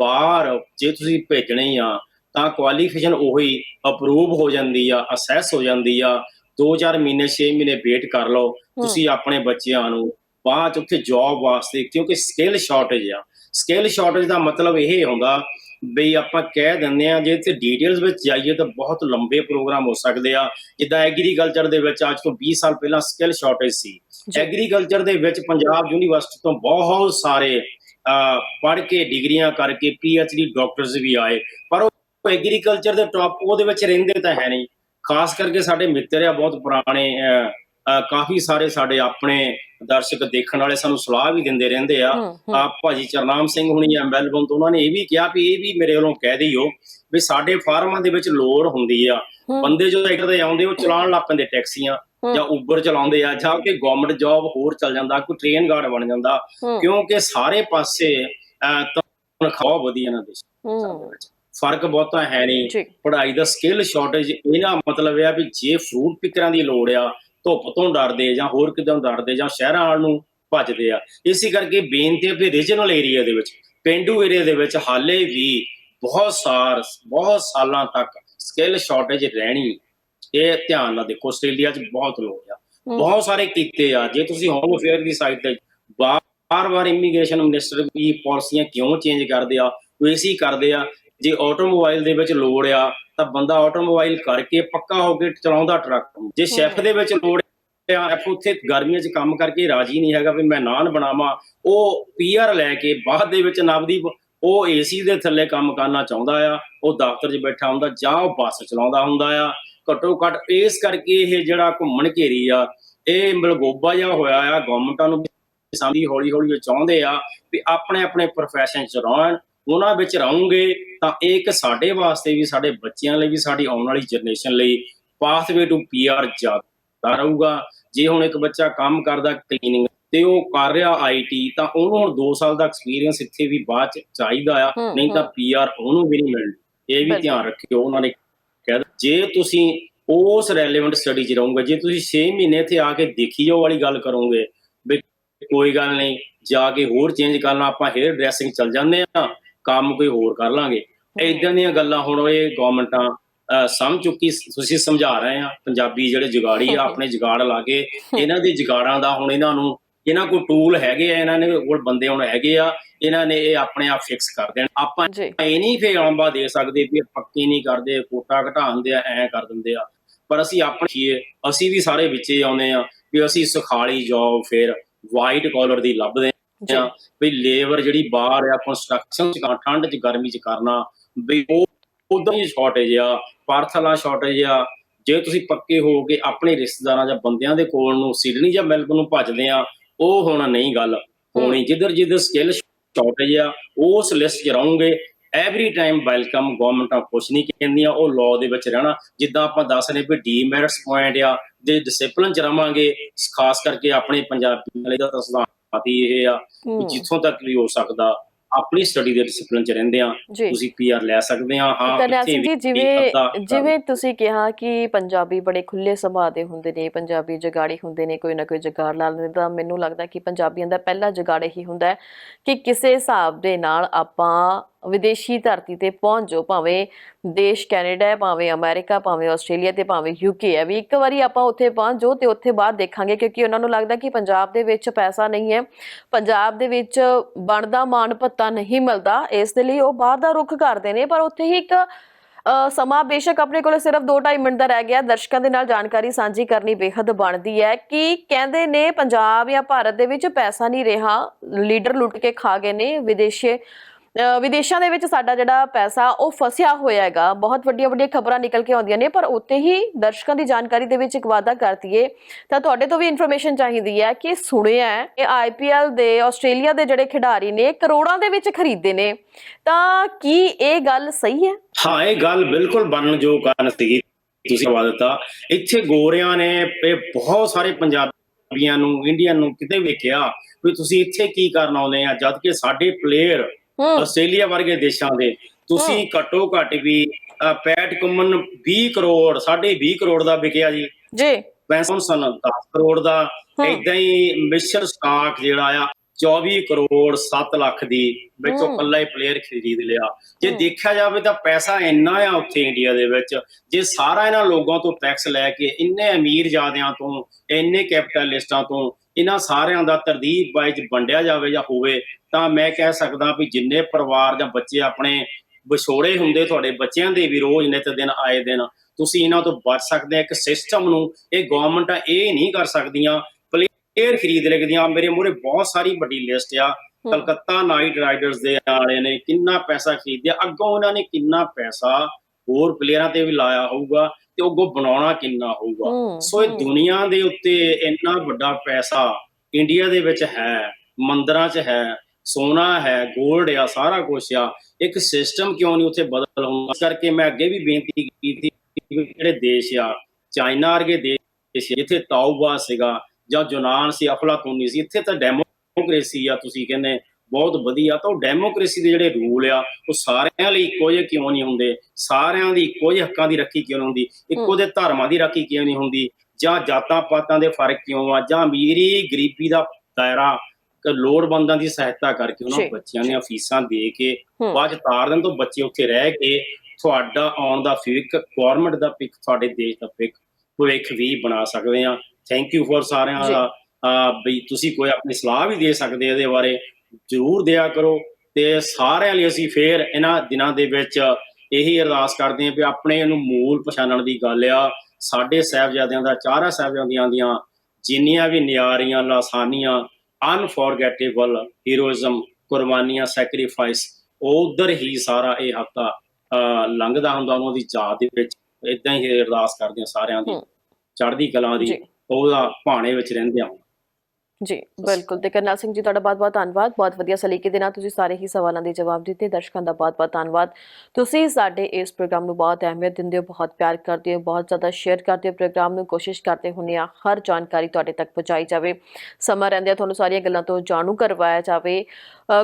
ਬਾਹਰ ਜੇ ਤੁਸੀਂ ਭੇਜਣੇ ਹੀ ਆ ਤਾਂ ਕੁਆਲੀਫਿਕੇਸ਼ਨ ਉਹੀ ਅਪਰੂਵ ਹੋ ਜਾਂਦੀ ਆ ਅਸੈਸ ਹੋ ਜਾਂਦੀ ਆ। 2-4 ਮਹੀਨੇ 6 ਮਹੀਨੇ ਵੇਟ ਕਰ ਲਓ। ਤੁਸੀਂ ਆਪਣੇ ਬੱਚਿਆਂ ਨੂੰ ਬਾਅਦ 'ਚ ਉੱਥੇ ਜੌਬ ਵਾਸਤੇ ਕਿਉਂਕਿ ਸਕਿੱਲ ਸ਼ਾਰਟੇਜ ਆ। ਸਕਿੱਲ ਸ਼ਾਰਟੇਜ ਦਾ ਮਤਲਬ ਇਹ ਹੁੰਦਾ ਬਈ ਆਪਾਂ ਕਹਿ ਦਿੰਦੇ ਆ ਜੇ ਤੇ ਡਿਟੇਲਸ ਵਿੱਚ ਜਾਈਏ ਤਾਂ ਬਹੁਤ ਲੰਬੇ ਪ੍ਰੋਗਰਾਮ ਹੋ ਸਕਦੇ ਆ। ਜਿੱਦਾਂ ਐਗਰੀਕਲਚਰ ਦੇ ਵਿੱਚ ਅੱਜ ਤੋਂ 20 ਸਾਲ ਪਹਿਲਾਂ ਸਕਿੱਲ ਸ਼ਾਰਟੇਜ ਸੀ। ਐਗਰੀਕਲਚਰ ਦੇ ਵਿੱਚ ਪੰਜਾਬ ਯੂਨੀਵਰਸਿਟੀ ਤੋਂ ਬਹੁਤ ਸਾਰੇ ਪੜ੍ਹ ਕੇ ਡਿਗਰੀਆਂ ਕਰਕੇ ਡੀ ਡਾਕਟਰਸ ਵੀ ਆਏ। ਪਰ ਉਹ ਐਗਰੀਕਲਚਰ ਦੇ ਟੌਪ ਉਹਦੇ ਵਿੱਚ ਰਹਿੰਦੇ ਤਾਂ ਹੈ ਨਹੀਂ। ਖਾਸ ਕਰਕੇ ਸਾਡੇ ਮਿੱਤਰ ਆ ਬਹੁਤ ਪੁਰਾਣੇ ਕਾਫੀ ਸਾਰੇ ਸਾਡੇ ਆਪਣੇ ਦਰਸ਼ਕ ਦੇਖਣ ਵਾਲੇ ਸਾਨੂੰ ਸਲਾਹ ਵੀ ਦਿੰਦੇ ਰਹਿੰਦੇ ਆ। ਹੂੰ ਹੂੰ। ਆ ਭਾਜੀ ਚਰਨਾਮ ਸਿੰਘ ਹੁਣੀ ਆ ਮੈਲਬਨ ਤੋਂ ਉਹਨਾਂ ਨੇ ਇਹ ਵੀ ਕਿਹਾ ਵੀ ਇਹ ਵੀ ਮੇਰੇ ਵੱਲੋਂ ਕਹਿ ਦਈਓ ਵੀ ਸਾਡੇ ਫਾਰਮਾਂ ਦੇ ਵਿੱਚ ਲੋੜ ਹੁੰਦੀ ਆ। ਬੰਦੇ ਜਦੋਂ ਇੱਕ ਦੇ ਆਉਂਦੇ ਉਹ ਚਲਾਉਣ ਲੱਗ ਪੈਂਦੇ ਟੈਕਸੀਆਂ। ਜਾਂ ਉਬਰ ਚਲਾਉਂਦੇ ਆ ਜਾਂ ਕਿ ਗਵਰਨਮੈਂਟ ਜੌਬ ਹੋਰ ਚੱਲ ਜਾਂਦਾ ਕੋਈ ਟ੍ਰੇਨ ਗਾਰਡ ਬਣ ਜਾਂਦਾ। ਕਿਉਂਕਿ ਸਾਰੇ ਪਾਸੇ ਤਨਖਾਹ ਵਧੀਆ ਇਹਨਾਂ ਦੇ। ਵਿੱਚ ਫ਼ਰਕ ਬਹੁਤਾ ਹੈ ਨਹੀਂ। ਪੜ੍ਹਾਈ ਦਾ ਸਕਿੱਲ ਸ਼ਾਰਟੇਜ ਇਹਦਾ ਮਤਲਬ ਇਹ ਆ ਵੀ ਜੇ ਫਰੂਟ ਪਿਕਰਾਂ ਦੀ ਲੋੜ ਆ ਧੁੱਪ ਤੋਂ ਡਰਦੇ ਜਾਂ ਹੋਰ ਕਿਦੋਂ ਡਰਦੇ ਜਾਂ ਸ਼ਹਿਰਾਂ ਵਾਲ ਨੂੰ ਭੱਜਦੇ ਆ। ਇਸੇ ਕਰਕੇ ਬੇਨਤੀ ਹੈ ਵੀ ਰੀਜਨਲ ਏਰੀਆ ਦੇ ਵਿੱਚ ਪਿੰਡੂ ਏਰੀਆ ਦੇ ਵਿੱਚ ਹਾਲੇ ਵੀ ਬਹੁਤ ਸਾਰ ਬਹੁਤ ਸਾਲਾਂ ਤੱਕ ਸਕਿੱਲ ਸ਼ਾਰਟੇਜ ਰਹਿਣੀ ਇਹ ਧਿਆਨ ਨਾਲ ਦੇਖੋ। ਆਸਟ੍ਰੇਲੀਆ 'ਚ ਬਹੁਤ ਲੋਕ ਆ। ਬਹੁਤ ਸਾਰੇ ਕੀਤੇ ਆ। ਜੇ ਤੁਸੀਂ ਹੋਮ ਅਫੇਅਰ ਦੀ ਸਾਈਟ ਤੇ ਬਾਰ-ਬਾਰ ਇਮੀਗ੍ਰੇਸ਼ਨ ਮਿਨਿਸਟਰ ਵੀ ਪਾਲਿਸੀਆਂ ਕਿਉਂ ਚੇਂਜ ਕਰਦੇ ਆ ਉਹ ਇਸੇ ਕਰਦੇ ਆ। ਜੇ ਆਟੋਮੋਬਾਈਲ ਦੇ ਵਿੱਚ ਲੋੜ ਆ ਤਾਂ ਬੰਦਾ ਆਟੋਮੋਬਾਈਲ ਕਰਕੇ ਪੱਕਾ ਹੋ ਕੇ ਚਲਾਉਂਦਾ ਟਰੱਕ। ਜੇ ਸ਼ੈਫ ਦੇ ਵਿੱਚ ਲੋੜ ਐਫ ਉੱਥੇ ਗਰਮੀਆਂ 'ਚ ਕੰਮ ਕਰਕੇ ਰਾਜੀ ਨਹੀਂ ਹੈਗਾ ਵੀ ਮੈਂ ਨਾਨ ਬਣਾਵਾਂ ਉਹ ਪੀਆਰ ਲੈ ਕੇ ਬਾਅਦ ਦੇ ਵਿੱਚ ਨਵਦੀਪ ਉਹ ਏਸੀ ਦੇ ਥੱਲੇ ਕੰਮ ਕਰਨਾ ਚਾਹੁੰਦਾ ਆ ਉਹ ਦਫ਼ਤਰ 'ਚ ਬੈਠਾ ਹੁੰਦਾ ਜਾਂ ਉਹ ਬੱਸ ਚਲਾਉਂਦਾ ਹੁੰਦਾ ਆ। ਘੱਟੋ ਘੱਟ ਇਸ ਕਰਕੇ ਇਹ ਜਿਹੜਾ ਘੁੰਮਣ ਘੇਰੀ ਆ ਇਹ ਮਲਗੋਬਾ ਜਿਹਾ ਹੋਇਆ ਆ ਗਵਰਨਮੈਂਟਾਂ ਨੂੰ ਸਾਡੀ ਹੌਲੀ ਹੌਲੀ ਚਾਹੁੰਦੇ ਆ ਵੀ ਆਪਣੇ ਆਪਣੇ ਪ੍ਰੋਫੈਸ਼ਨ 'ਚ ਰਹਿਣ ਉਹਨਾਂ ਵਿੱਚ ਰਹੋਗੇ ਤਾਂ ਇਹ ਇੱਕ ਸਾਡੇ ਵਾਸਤੇ ਵੀ ਸਾਡੇ ਬੱਚਿਆਂ ਲਈ ਵੀ ਸਾਡੀ ਆਉਣ ਵਾਲੀ ਜਨਰੇਸ਼ਨ ਲਈ ਪਾਥਵੇ ਟੂ ਪੀਆਰ ਜ਼ਿਆਦਾ ਰਹੂਗਾ। ਜੇ ਹੁਣ ਇੱਕ ਬੱਚਾ ਕੰਮ ਕਰਦਾ ਕਲੀਨਿੰਗ ਤੇ ਉਹ ਕਰ ਰਿਹਾ ਆਈਟੀ ਤਾਂ ਉਹਨੂੰ ਹੁਣ 2 ਸਾਲ ਦਾ ਐਕਸਪੀਰੀਅੰਸ ਇੱਥੇ ਵੀ ਬਾਅਦ ਚ ਚਾਹੀਦਾ ਆ। ਨਹੀਂ ਤਾਂ। ਪੀਆਰ ਉਹਨੂੰ ਵੀ ਨਹੀਂ ਮਿਲਣੀ ਇਹ ਵੀ। ਧਿਆਨ ਰੱਖਿਓ ਉਹਨਾਂ ਨੇ ਕਹਿ। ਜੇ ਤੁਸੀਂ ਉਸ ਰੈਲੇਵੈਂਟ ਸਟੱਡੀ 'ਚ ਰਹੋਗੇ ਜੇ ਤੁਸੀਂ 6 ਮਹੀਨੇ ਇੱਥੇ ਆ ਕੇ ਦੇਖੀ ਜਾਓ ਵਾਲੀ ਗੱਲ ਕਰੋਗੇ ਵੀ ਕੋਈ ਗੱਲ ਨਹੀਂ ਜਾ ਕੇ ਹੋਰ ਚੇਂਜ ਕਰਨਾ ਆਪਾਂ ਹੇਅਰ ਡਰੈਸਿੰਗ ਚੱਲ ਜਾਂਦੇ ਆ ਕੰਮ ਕੋਈ ਹੋਰ ਕਰ ਲਾਂਗੇ। ਇਦਾਂ ਦੀਆਂ ਗੱਲਾਂ ਹੁਣ ਇਹ ਗਵਰਨਮੈਂਟਾਂ ਸਮਝ ਚੁੱਕੀ ਤੁਸੀਂ ਸਮਝਾ ਰਹੇ ਆ ਪੰਜਾਬੀ ਜਿਹੜੇ ਜੁਗਾੜੀ ਆ ਆਪਣੇ ਜੁਗਾੜ ਲਾ ਕੇ ਇਹਨਾਂ ਦੇ ਜੁਗਾੜਾਂ ਦਾ ਹੁਣ ਇਹਨਾਂ ਨੂੰ ਇਹਨਾਂ ਕੋਲ ਟੂਲ ਹੈਗੇ ਆ ਇਹਨਾਂ ਨੇ ਕੋਲ ਬੰਦੇ ਹੁਣ ਹੈਗੇ ਆ ਇਹਨਾਂ ਨੇ ਇਹ ਆਪਣੇ ਆਪ ਫਿਕਸ ਕਰ ਦੇਣ। ਆਪਾਂ ਇਹ ਨਹੀਂ ਫੇ ਆਂਬਾ ਦੇ ਸਕਦੇ ਵੀ ਪੱਕੀ ਨਹੀਂ ਕਰਦੇ ਕੋਟਾ ਘਟਾਉਂਦੇ ਆ ਐ ਕਰ ਦਿੰਦੇ ਆ। ਪਰ ਅਸੀਂ ਆਪਣੀ ਅਸੀਂ ਵੀ ਸਾਰੇ ਵਿੱਚੇ ਆਉਨੇ ਆ ਵੀ ਅਸੀਂ ਸੁਖਾਲੀ ਜੌਬ ਫਿਰ ਵਾਈਟ ਕਾਲਰ ਦੀ ਲੱਭਦੇ ਆ ਵੀ ਲੇਬਰ ਜਿਹੜੀ ਬਾਹਰ ਆ ਕੰਸਟਰਕਸ਼ਨ ਚ ਠੰਡ ਚ ਗਰਮੀ ਚ ਕਰਨਾ ਵੀ ਉਹ ਉਦਾਂ ਹੀ ਸ਼ਾਰਟੇਜ ਆ ਪਾਰਥਲਾ ਸ਼ਾਰਟੇਜ ਆ। ਜੇ ਤੁਸੀਂ ਪੱਕੇ ਹੋ ਕੇ ਆਪਣੇ ਰਿਸ਼ਤੇਦਾਰਾਂ ਜਾਂ ਬੰਦਿਆਂ ਦੇ ਕੋਲ ਨੂੰ ਸਿਡਨੀ ਜਾਂ ਮੈਲਬਨ ਨੂੰ ਭੱਜਦੇ ਆ ਉਹ ਹੁਣ ਨਹੀਂ ਗੱਲ ਹੋਣੀ। ਜਿੱਧਰ ਜਿੱਧਰ ਸਕਿੱਲ ਸ਼ਾਰਟੇਜ ਆ ਉਸ ਲਿਸਟ 'ਚ ਰਹੋਗੇ। ਐਵਰੀ ਟਾਈਮ ਵੈਲਕਮ ਗਵਰਨਮੈਂਟਾਂ ਕੁਛ ਨਹੀਂ ਕਹਿੰਦੀਆਂ ਉਹ ਲਾਅ ਦੇ ਵਿੱਚ ਰਹਿਣਾ। ਜਿੱਦਾਂ ਆਪਾਂ ਦੱਸ ਰਹੇ ਵੀ ਡੀਮੈਰਿਟਸ ਪੁਆਇੰਟ ਆ ਦੇ ਡਿਸਪਲਿਨ ਚ ਰਵਾਂਗੇ। ਖਾਸ ਕਰਕੇ ਆਪਣੇ ਪੰਜਾਬੀ ਵਾਲੇ ਦਾ ਤਾਂ ਹੀ ਇਹ ਆ ਕਿ ਹੂੰ, ਜਿੱਥੋਂ ਤੱਕ ਵੀ ਹੋ ਸਕਦਾ ਆਪਣੀ ਸਟੱਡੀ ਦੇ ਡਿਸਪਲਿਨ ਚ ਰਹਿੰਦੇ ਆ ਤੁਸੀਂ ਪੀਆਰ ਲੈ ਸਕਦੇ ਆ ਹਾਂ ਕਰਨੈਲ ਜੀ ਜਿਵੇਂ ਜਿਵੇਂ ਤੁਸੀਂ ਕਿਹਾ ਕਿ ਪੰਜਾਬੀ ਬੜੇ ਖੁੱਲੇ ਸੁਭਾਅ ਦੇ ਹੁੰਦੇ ਨੇ ਪੰਜਾਬੀ ਜਗਾੜੀ ਹੁੰਦੇ ਨੇ ਕੋਈ ਨਾ ਕੋਈ ਜਗਾੜ ਲਾ ਲੈਂਦੇ ਤਾਂ ਮੈਨੂੰ ਲੱਗਦਾ ਕਿ ਪੰਜਾਬੀਆਂ ਦਾ ਪਹਿਲਾ ਜਗਾੜ ਇਹੀ ਹੁੰਦਾ ਹੈ ਕਿ ਕਿਸੇ ਹਿਸਾਬ ਦੇ ਨਾਲ ਆਪਾਂ ਵਿਦੇਸ਼ੀ ਧਰਤੀ ਤੇ ਪਹੁੰਚ ਜੋ ਭਾਵੇਂ ਦੇਸ਼ ਕੈਨੇਡਾ ਹੈ ਭਾਵੇਂ ਅਮਰੀਕਾ ਭਾਵੇਂ ਆਸਟ੍ਰੇਲੀਆ ਤੇ ਭਾਵੇਂ ਯੂਕੇ ਹੈ। ਵੀ ਇੱਕ ਵਾਰੀ ਆਪਾਂ ਉੱਥੇ ਪਹੁੰਚ ਜਾਓ ਤੇ ਉੱਥੇ ਬਾਅਦ ਦੇਖਾਂਗੇ ਕਿਉਂਕਿ ਉਹਨਾਂ ਨੂੰ ਲੱਗਦਾ ਕਿ ਪੰਜਾਬ ਦੇ ਵਿੱਚ ਪੈਸਾ ਨਹੀਂ ਹੈ। ਪੰਜਾਬ ਦੇ ਵਿੱਚ ਬਣਦਾ ਮਾਣ ਭੱਤਾ ਨਹੀਂ ਮਿਲਦਾ। ਇਸ ਦੇ ਲਈ ਉਹ ਬਾਹਰ ਦਾ ਰੁਖ ਕਰਦੇ ਨੇ ਪਰ ਉੱਥੇ ਹੀ ਇੱਕ ਅ, ਸਮਾਂ ਬੇਸ਼ੱਕ ਆਪਣੇ ਕੋਲ ਸਿਰਫ 2.5 ਮਿੰਟ ਦਾ ਰਹਿ ਗਿਆ। ਦਰਸ਼ਕਾਂ ਦੇ ਨਾਲ ਜਾਣਕਾਰੀ ਸਾਂਝੀ ਕਰਨੀ ਬੇहद ਬਣਦੀ ਹੈ ਕਿ ਕਹਿੰਦੇ ਨੇ ਪੰਜਾਬ ਜਾਂ ਭਾਰਤ ਦੇ ਵਿੱਚ ਪੈਸਾ ਨਹੀਂ ਰਿਹਾ। ਲੀਡਰ ਲੁੱਟ ਕੇ ਖਾ ਗਏ ਨੇ ਵਿਦੇਸ਼ੇ ਵਿਦੇਸ਼ਾਂ ਦੇ ਵਿੱਚ ਸਾਡਾ ਜਿਹੜਾ ਪੈਸਾ, ਉਹ ਫਸਿਆ ਹੋਇਆ ਹੈਗਾ। ਬਹੁਤ ਵੱਡੀਆਂ ਵੱਡੀਆਂ ਖਬਰਾਂ ਨਿਕਲ ਕੇ ਆਉਂਦੀਆਂ ਨੇ, ਪਰ ਉੱਤੇ ਹੀ ਦਰਸ਼ਕਾਂ ਦੀ ਜਾਣਕਾਰੀ ਦੇ ਵਿੱਚ ਇੱਕ ਵਾਅਦਾ ਕਰਤੀਏ ਤਾਂ ਤੁਹਾਡੇ ਤੋਂ ਵੀ ਇਨਫੋਰਮੇਸ਼ਨ ਚਾਹੀਦੀ ਹੈ ਕਿ ਸੁਣਿਆ ਹੈ, ਇਹ ਆਈਪੀਐਲ ਦੇ, ਆਸਟ੍ਰੇਲੀਆ ਦੇ ਜਿਹੜੇ ਖਿਡਾਰੀ ਨੇ, ਕਰੋੜਾਂ ਦੇ ਵਿੱਚ ਖਰੀਦੇ ਨੇ। ਤਾਂ ਕੀ ਇਹ ਗੱਲ ਸਹੀ ਹੈ? ਹਾਂ, ਇਹ ਗੱਲ ਬਿਲਕੁਲ ਬਣਨ ਜੋ ਕਾਰਨ ਸੀਗੀ ਤੁਸੀਂ ਕਰਵਾ ਦਿੱਤਾ। ਇੱਥੇ ਗੋਰਿਆਂ ਨੇ ਇਹ ਬਹੁਤ ਸਾਰੇ ਪੰਜਾਬੀਆਂ ਨੂੰ ਇੰਡੀਅਨ ਨੂੰ ਕਿਤੇ ਵੇਖਿਆ ਵੀ ਤੁਸੀਂ ਇੱਥੇ ਕੀ ਕਰਨ ਆਉਂਦੇ ਆ, ਜਦ ਕਿ ਸਾਡੇ ਪਲੇਅਰ ਆਸਟ੍ਰੇਲੀਆ ਵਰਗੇ ਦੇਸ਼ਾਂ ਦੇ। ਤੁਸੀਂ ਘੱਟੋ ਘੱਟ ਵੀ ਪੈਟ ਕੁਮਨ 20 ਕਰੋੜ ਸਾਢੇ 20 ਕਰੋੜ ਦਾ ਵਿਕਿਆ ਜੀ। ਜੀ। ਪੈਨਸਨ 10 ਕਰੋੜ ਦਾ। ਇਦਾਂ ਹੀ ਮਿਸ਼ਰ ਸਟਾਕ ਜਿਹੜਾ ਆ 24 ਕਰੋੜ 7 ਲੱਖ ਦੀ ਵਿੱਚੋਂ ਹੂੰ। ਕੱਲਾ ਹੀ ਪਲੇਅਰ ਖਰੀਦ ਲਿਆ ਜੇ। ਦੇਖਿਆ ਜਾਵੇ ਤਾਂ ਪੈਸਾ ਇੰਨਾ ਆ ਉੱਥੇ ਇੰਡੀਆ ਦੇ ਵਿੱਚ ਜੇ ਸਾਰਾ ਇਹਨਾਂ ਲੋਕਾਂ ਤੋਂ ਟੈਕਸ ਲੈ ਕੇ ਇੰਨੇ ਅਮੀਰ ਜਾਦਿਆਂ ਤੋਂ ਇੰਨੇ ਕੈਪੀਟਲਿਸਟਾਂ ਤੋਂ ਇਹਨਾਂ ਸਾਰਿਆਂ ਦਾ ਤਰਦੀਬ ਵਾਈਜ਼ ਵੰਡਿਆ ਜਾਵੇ ਜਾਂ ਹੋਵੇ ਤਾਂ ਮੈਂ ਕਹਿ ਸਕਦਾ ਵੀ ਜਿੰਨੇ ਪਰਿਵਾਰ ਜਾਂ ਬੱਚੇ ਆਪਣੇ ਵਿਛੋੜੇ ਹੁੰਦੇ ਤੁਹਾਡੇ ਬੱਚਿਆਂ ਦੇ ਵੀ ਰੋਜ਼ ਨਿਤ ਦਿਨ ਆਏ ਦਿਨ ਤੁਸੀਂ ਇਹਨਾਂ ਤੋਂ ਬਚ ਸਕਦੇ ਆ ਇੱਕ ਸਿਸਟਮ ਨੂੰ ਇਹ ਗਵਰਨਮੈਂਟਾਂ ਇਹ ਨਹੀਂ ਕਰ ਸਕਦੀਆਂ ਪਲੇਅਰ ਖਰੀਦ ਲਿਖਦੀਆਂ ਮੇਰੇ ਮੂਹਰੇ ਬਹੁਤ ਸਾਰੀ ਵੱਡੀ ਲਿਸਟ ਆ। ਕਲਕੱਤਾ ਨਾਈਟ ਰਾਈਡਰਸ ਦੇ ਵਾਲੇ ਨੇ ਕਿੰਨਾ ਪੈਸਾ ਖਰੀਦਿਆ। ਅੱਗੋਂ ਉਹਨਾਂ ਨੇ ਕਿੰਨਾ ਪੈਸਾ ਹੋਰ ਪਲੇਅਰਾਂ ਤੇ ਵੀ ਲਾਇਆ ਹੋਊਗਾ ਤੇ ਅੱਗੋਂ ਬਣਾਉਣਾ ਕਿੰਨਾ ਹੋਊਗਾ। ਸੋ ਇਹ। ਦੁਨੀਆ ਦੇ ਉੱਤੇ ਇੰਨਾ ਵੱਡਾ ਪੈਸਾ ਇੰਡੀਆ ਦੇ ਵਿੱਚ ਹੈ ਮੰਦਰਾਂ 'ਚ ਹੈ ਸੋਨਾ ਹੈ 골ਡ ਆ ਸਾਰਾ ਕੁਝ ਆ। ਇੱਕ ਸਿਸਟਮ ਕਿਉਂ ਨਹੀਂ ਉੱਥੇ ਬਦਲ ਹੁੰਦਾ ਕਰਕੇ ਮੈਂ ਅੱਗੇ ਵੀ ਬੇਨਤੀ ਕੀਤੀ ਕਿ ਜਿਹੜੇ ਦੇਸ਼ ਆ ਚਾਈਨਾ ਵਰਗੇ ਦੇਸ਼ ਜਿੱਥੇ ਤਾਊਬਾ ਸੀਗਾ ਜਾਂ ਯੂਨਾਨ ਸੀ ਅਫਲਾਤੂਨੀ ਸੀ ਇੱਥੇ ਤਾਂ ਡੈਮੋਕ੍ਰੇਸੀ ਆ ਤੁਸੀਂ ਕਹਿੰਦੇ ਬਹੁਤ ਵਧੀਆ ਤਾਂ ਉਹ ਡੈਮੋਕ੍ਰੇਸੀ ਦੇ ਜਿਹੜੇ ਰੂਲ ਆ ਉਹ ਸਾਰਿਆਂ ਲਈ ਇੱਕੋ ਜਿਹੇ ਕਿਉਂ ਨਹੀਂ ਹੁੰਦੇ? ਸਾਰਿਆਂ ਦੀ ਇੱਕੋ ਜਿਹੇ ਹੱਕਾਂ ਦੀ ਰੱਖੀ ਕਿਉਂ ਨਹੀਂ ਹੁੰਦੀ? ਇੱਕੋ ਦੇ ਧਰਮਾਂ ਦੀ ਰੱਖੀ ਕਿਉਂ ਨਹੀਂ ਹੁੰਦੀ? ਜਾਂ ਜਾਤਾਂ ਪਾਤਾਂ ਦੇ ਫ਼ਰਕ ਕਿਉਂ ਆ? ਜਾਂ ਅਮੀਰੀ ਗਰੀਬੀ ਦਾ ਦਾਇਰਾ ਕ- ਲੋੜਵੰਦਾਂ ਦੀ ਸਹਾਇਤਾ ਕਰਕੇ ਉਹਨਾਂ ਬੱਚਿਆਂ ਦੀਆਂ ਫੀਸਾਂ ਦੇ ਕੇ। ਬਾਅਦ ਤਾਰ ਦੇਣ ਤੋਂ ਬੱਚੇ ਉੱਥੇ ਰਹਿ ਕੇ ਤੁਹਾਡਾ ਆਉਣ ਦਾ ਫਿਕ ਗਵਰਨਮੈਂਟ ਦਾ ਪਿਕ ਤੁਹਾਡੇ ਦੇਸ਼ ਦਾ ਪਿਕ ਭਵਿੱਖ ਵੀ ਬਣਾ ਸਕਦੇ ਆ। ਥੈਂਕ ਯੂ ਫॉर ਸਾਰਿਆਂ। ਦਾ ਵੀ ਤੁਸੀਂ ਕੋਈ ਆਪਣੀ ਸਲਾਹ ਵੀ ਦੇ ਸਕਦੇ ਇਹਦੇ ਬਾਰੇ ਜਰੂਰ ਦਿਆ ਕਰੋ ਤੇ ਸਾਰਿਆਂ ਲਈ ਅਸੀਂ ਫੇਰ ਇਹਨਾਂ ਦਿਨਾਂ ਦੇ ਵਿੱਚ ਇਹੀ ਅਰਦਾਸ ਕਰਦੇ ਹਾਂ ਵੀ ਆਪਣੇ ਨੂੰ ਮੂਲ ਪਛਾਣਨ ਦੀ ਗੱਲ ਆ ਸਾਡੇ ਸਾਹਿਬਜ਼ਾਦਿਆਂ ਦਾ ਚਾਰਾਂ ਸਾਹਿਬਜ਼ਾਦਿਆਂ ਦੀਆਂ ਜਿੰਨੀਆਂ ਵੀ ਨਿਆਰੀਆਂ ਲਾਸਾਨੀਆਂ ਅਨਫੋਰਗੇਟੇਬਲ ਹੀਰੋਇਜ਼ਮ ਕੁਰਬਾਨੀਆਂ ਸੈਕਰੀਫਾਈਸ ਉਧਰ ਹੀ ਸਾਰਾ ਇਹ ਹਫਤਾ ਲੰਘਦਾ ਹੁੰਦਾ ਉਹਨਾਂ ਦੀ ਯਾਦ ਦੇ ਵਿੱਚ ਇਦਾਂ ਹੀ ਅਰਦਾਸ ਕਰਦੇ ਹਾਂ ਸਾਰਿਆਂ ਦੀ। ਚੜ੍ਹਦੀ ਕਲਾ ਦੀ। ਉਹਦਾ ਭਾਣੇ ਵਿੱਚ ਰਹਿੰਦੇ ਹਾਂ ਜੀ, ਬਿਲਕੁਲ। ਤੇ ਕਰਨੈਲ ਸਿੰਘ ਜੀ, ਤੁਹਾਡਾ ਬਹੁਤ-ਬਹੁਤ ਧੰਨਵਾਦ। ਬਹੁਤ ਵਧੀਆ ਸਲੀਕੇ ਦੇ ਨਾਲ ਤੁਸੀਂ ਸਾਰੇ ਹੀ ਸਵਾਲਾਂ ਦੇ ਜਵਾਬ ਦਿੱਤੇ। ਦਰਸ਼ਕਾਂ ਦਾ ਬਹੁਤ-ਬਹੁਤ ਧੰਨਵਾਦ। ਤੁਸੀਂ ਸਾਡੇ ਇਸ ਪ੍ਰੋਗਰਾਮ ਨੂੰ ਬਹੁਤ ਅਹਿਮੀਅਤ ਦਿੰਦੇ ਹੋ, ਬਹੁਤ ਪਿਆਰ ਕਰਦੇ ਹੋ, ਬਹੁਤ ਜ਼ਿਆਦਾ ਸ਼ੇਅਰ ਕਰਦੇ ਹੋ, ਪ੍ਰੋਗਰਾਮ ਨੂੰ ਕੋਸ਼ਿਸ਼ ਕਰਦੇ ਹੁੰਦੇ ਆ ਹਰ ਜਾਣਕਾਰੀ ਤੁਹਾਡੇ ਤੱਕ ਪਹੁੰਚਾਈ ਜਾਵੇ। ਸਮਾਂ ਰਹਿੰਦਿਆਂ ਤੁਹਾਨੂੰ ਸਾਰੀਆਂ ਗੱਲਾਂ ਤੋਂ ਜਾਣੂ ਕਰਵਾਇਆ ਜਾਵੇ।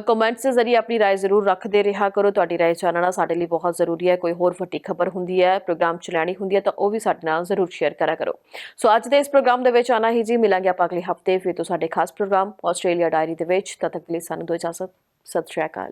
ਕਮੈਂਟਸ ਦੇ ਜ਼ਰੀਏ ਆਪਣੀ رائے ਜ਼ਰੂਰ ਰੱਖਦੇ ਰਿਹਾ ਕਰੋ ਤੁਹਾਡੀ رائے ਜਾਣਨਾ ਸਾਡੇ ਲਈ ਬਹੁਤ ਜ਼ਰੂਰੀ ਹੈ ਕੋਈ ਹੋਰ ਵੱਡੀ ਖਬਰ ਹੁੰਦੀ ਹੈ ਪ੍ਰੋਗਰਾਮ ਚ ਲੈਣੀ ਹੁੰਦੀ ਹੈ ਤਾਂ ਉਹ ਵੀ ਸਾਡੇ ਨਾਲ ਜ਼ਰੂਰ ਸ਼ੇਅਰ ਕਰਿਆ ਕਰੋ ਸੋ ਅੱਜ ਦੇ ਇਸ ਪ੍ਰੋਗਰਾਮ ਦੇ ਵਿੱਚ ਆਣਾ ਹੀ ਜੀ ਮਿਲਾਂਗੇ ਆਪਾਂ ਅਗਲੇ ਹਫਤੇ ਫਿਰ ਤੋਂ ਸਾਡੇ ਖਾਸ ਪ੍ਰੋਗਰਾਮ ਆਸਟ੍ਰੇਲੀਆ ਡਾਇਰੀ ਦੇ ਵਿੱਚ ਤਦ ਤੱਕ ਲਈ ਸਾਨੂੰ ਦੋ ਇਜਾਜ਼ਤ ਸਤਿ ਸ਼੍ਰੀ ਅਕਾਲ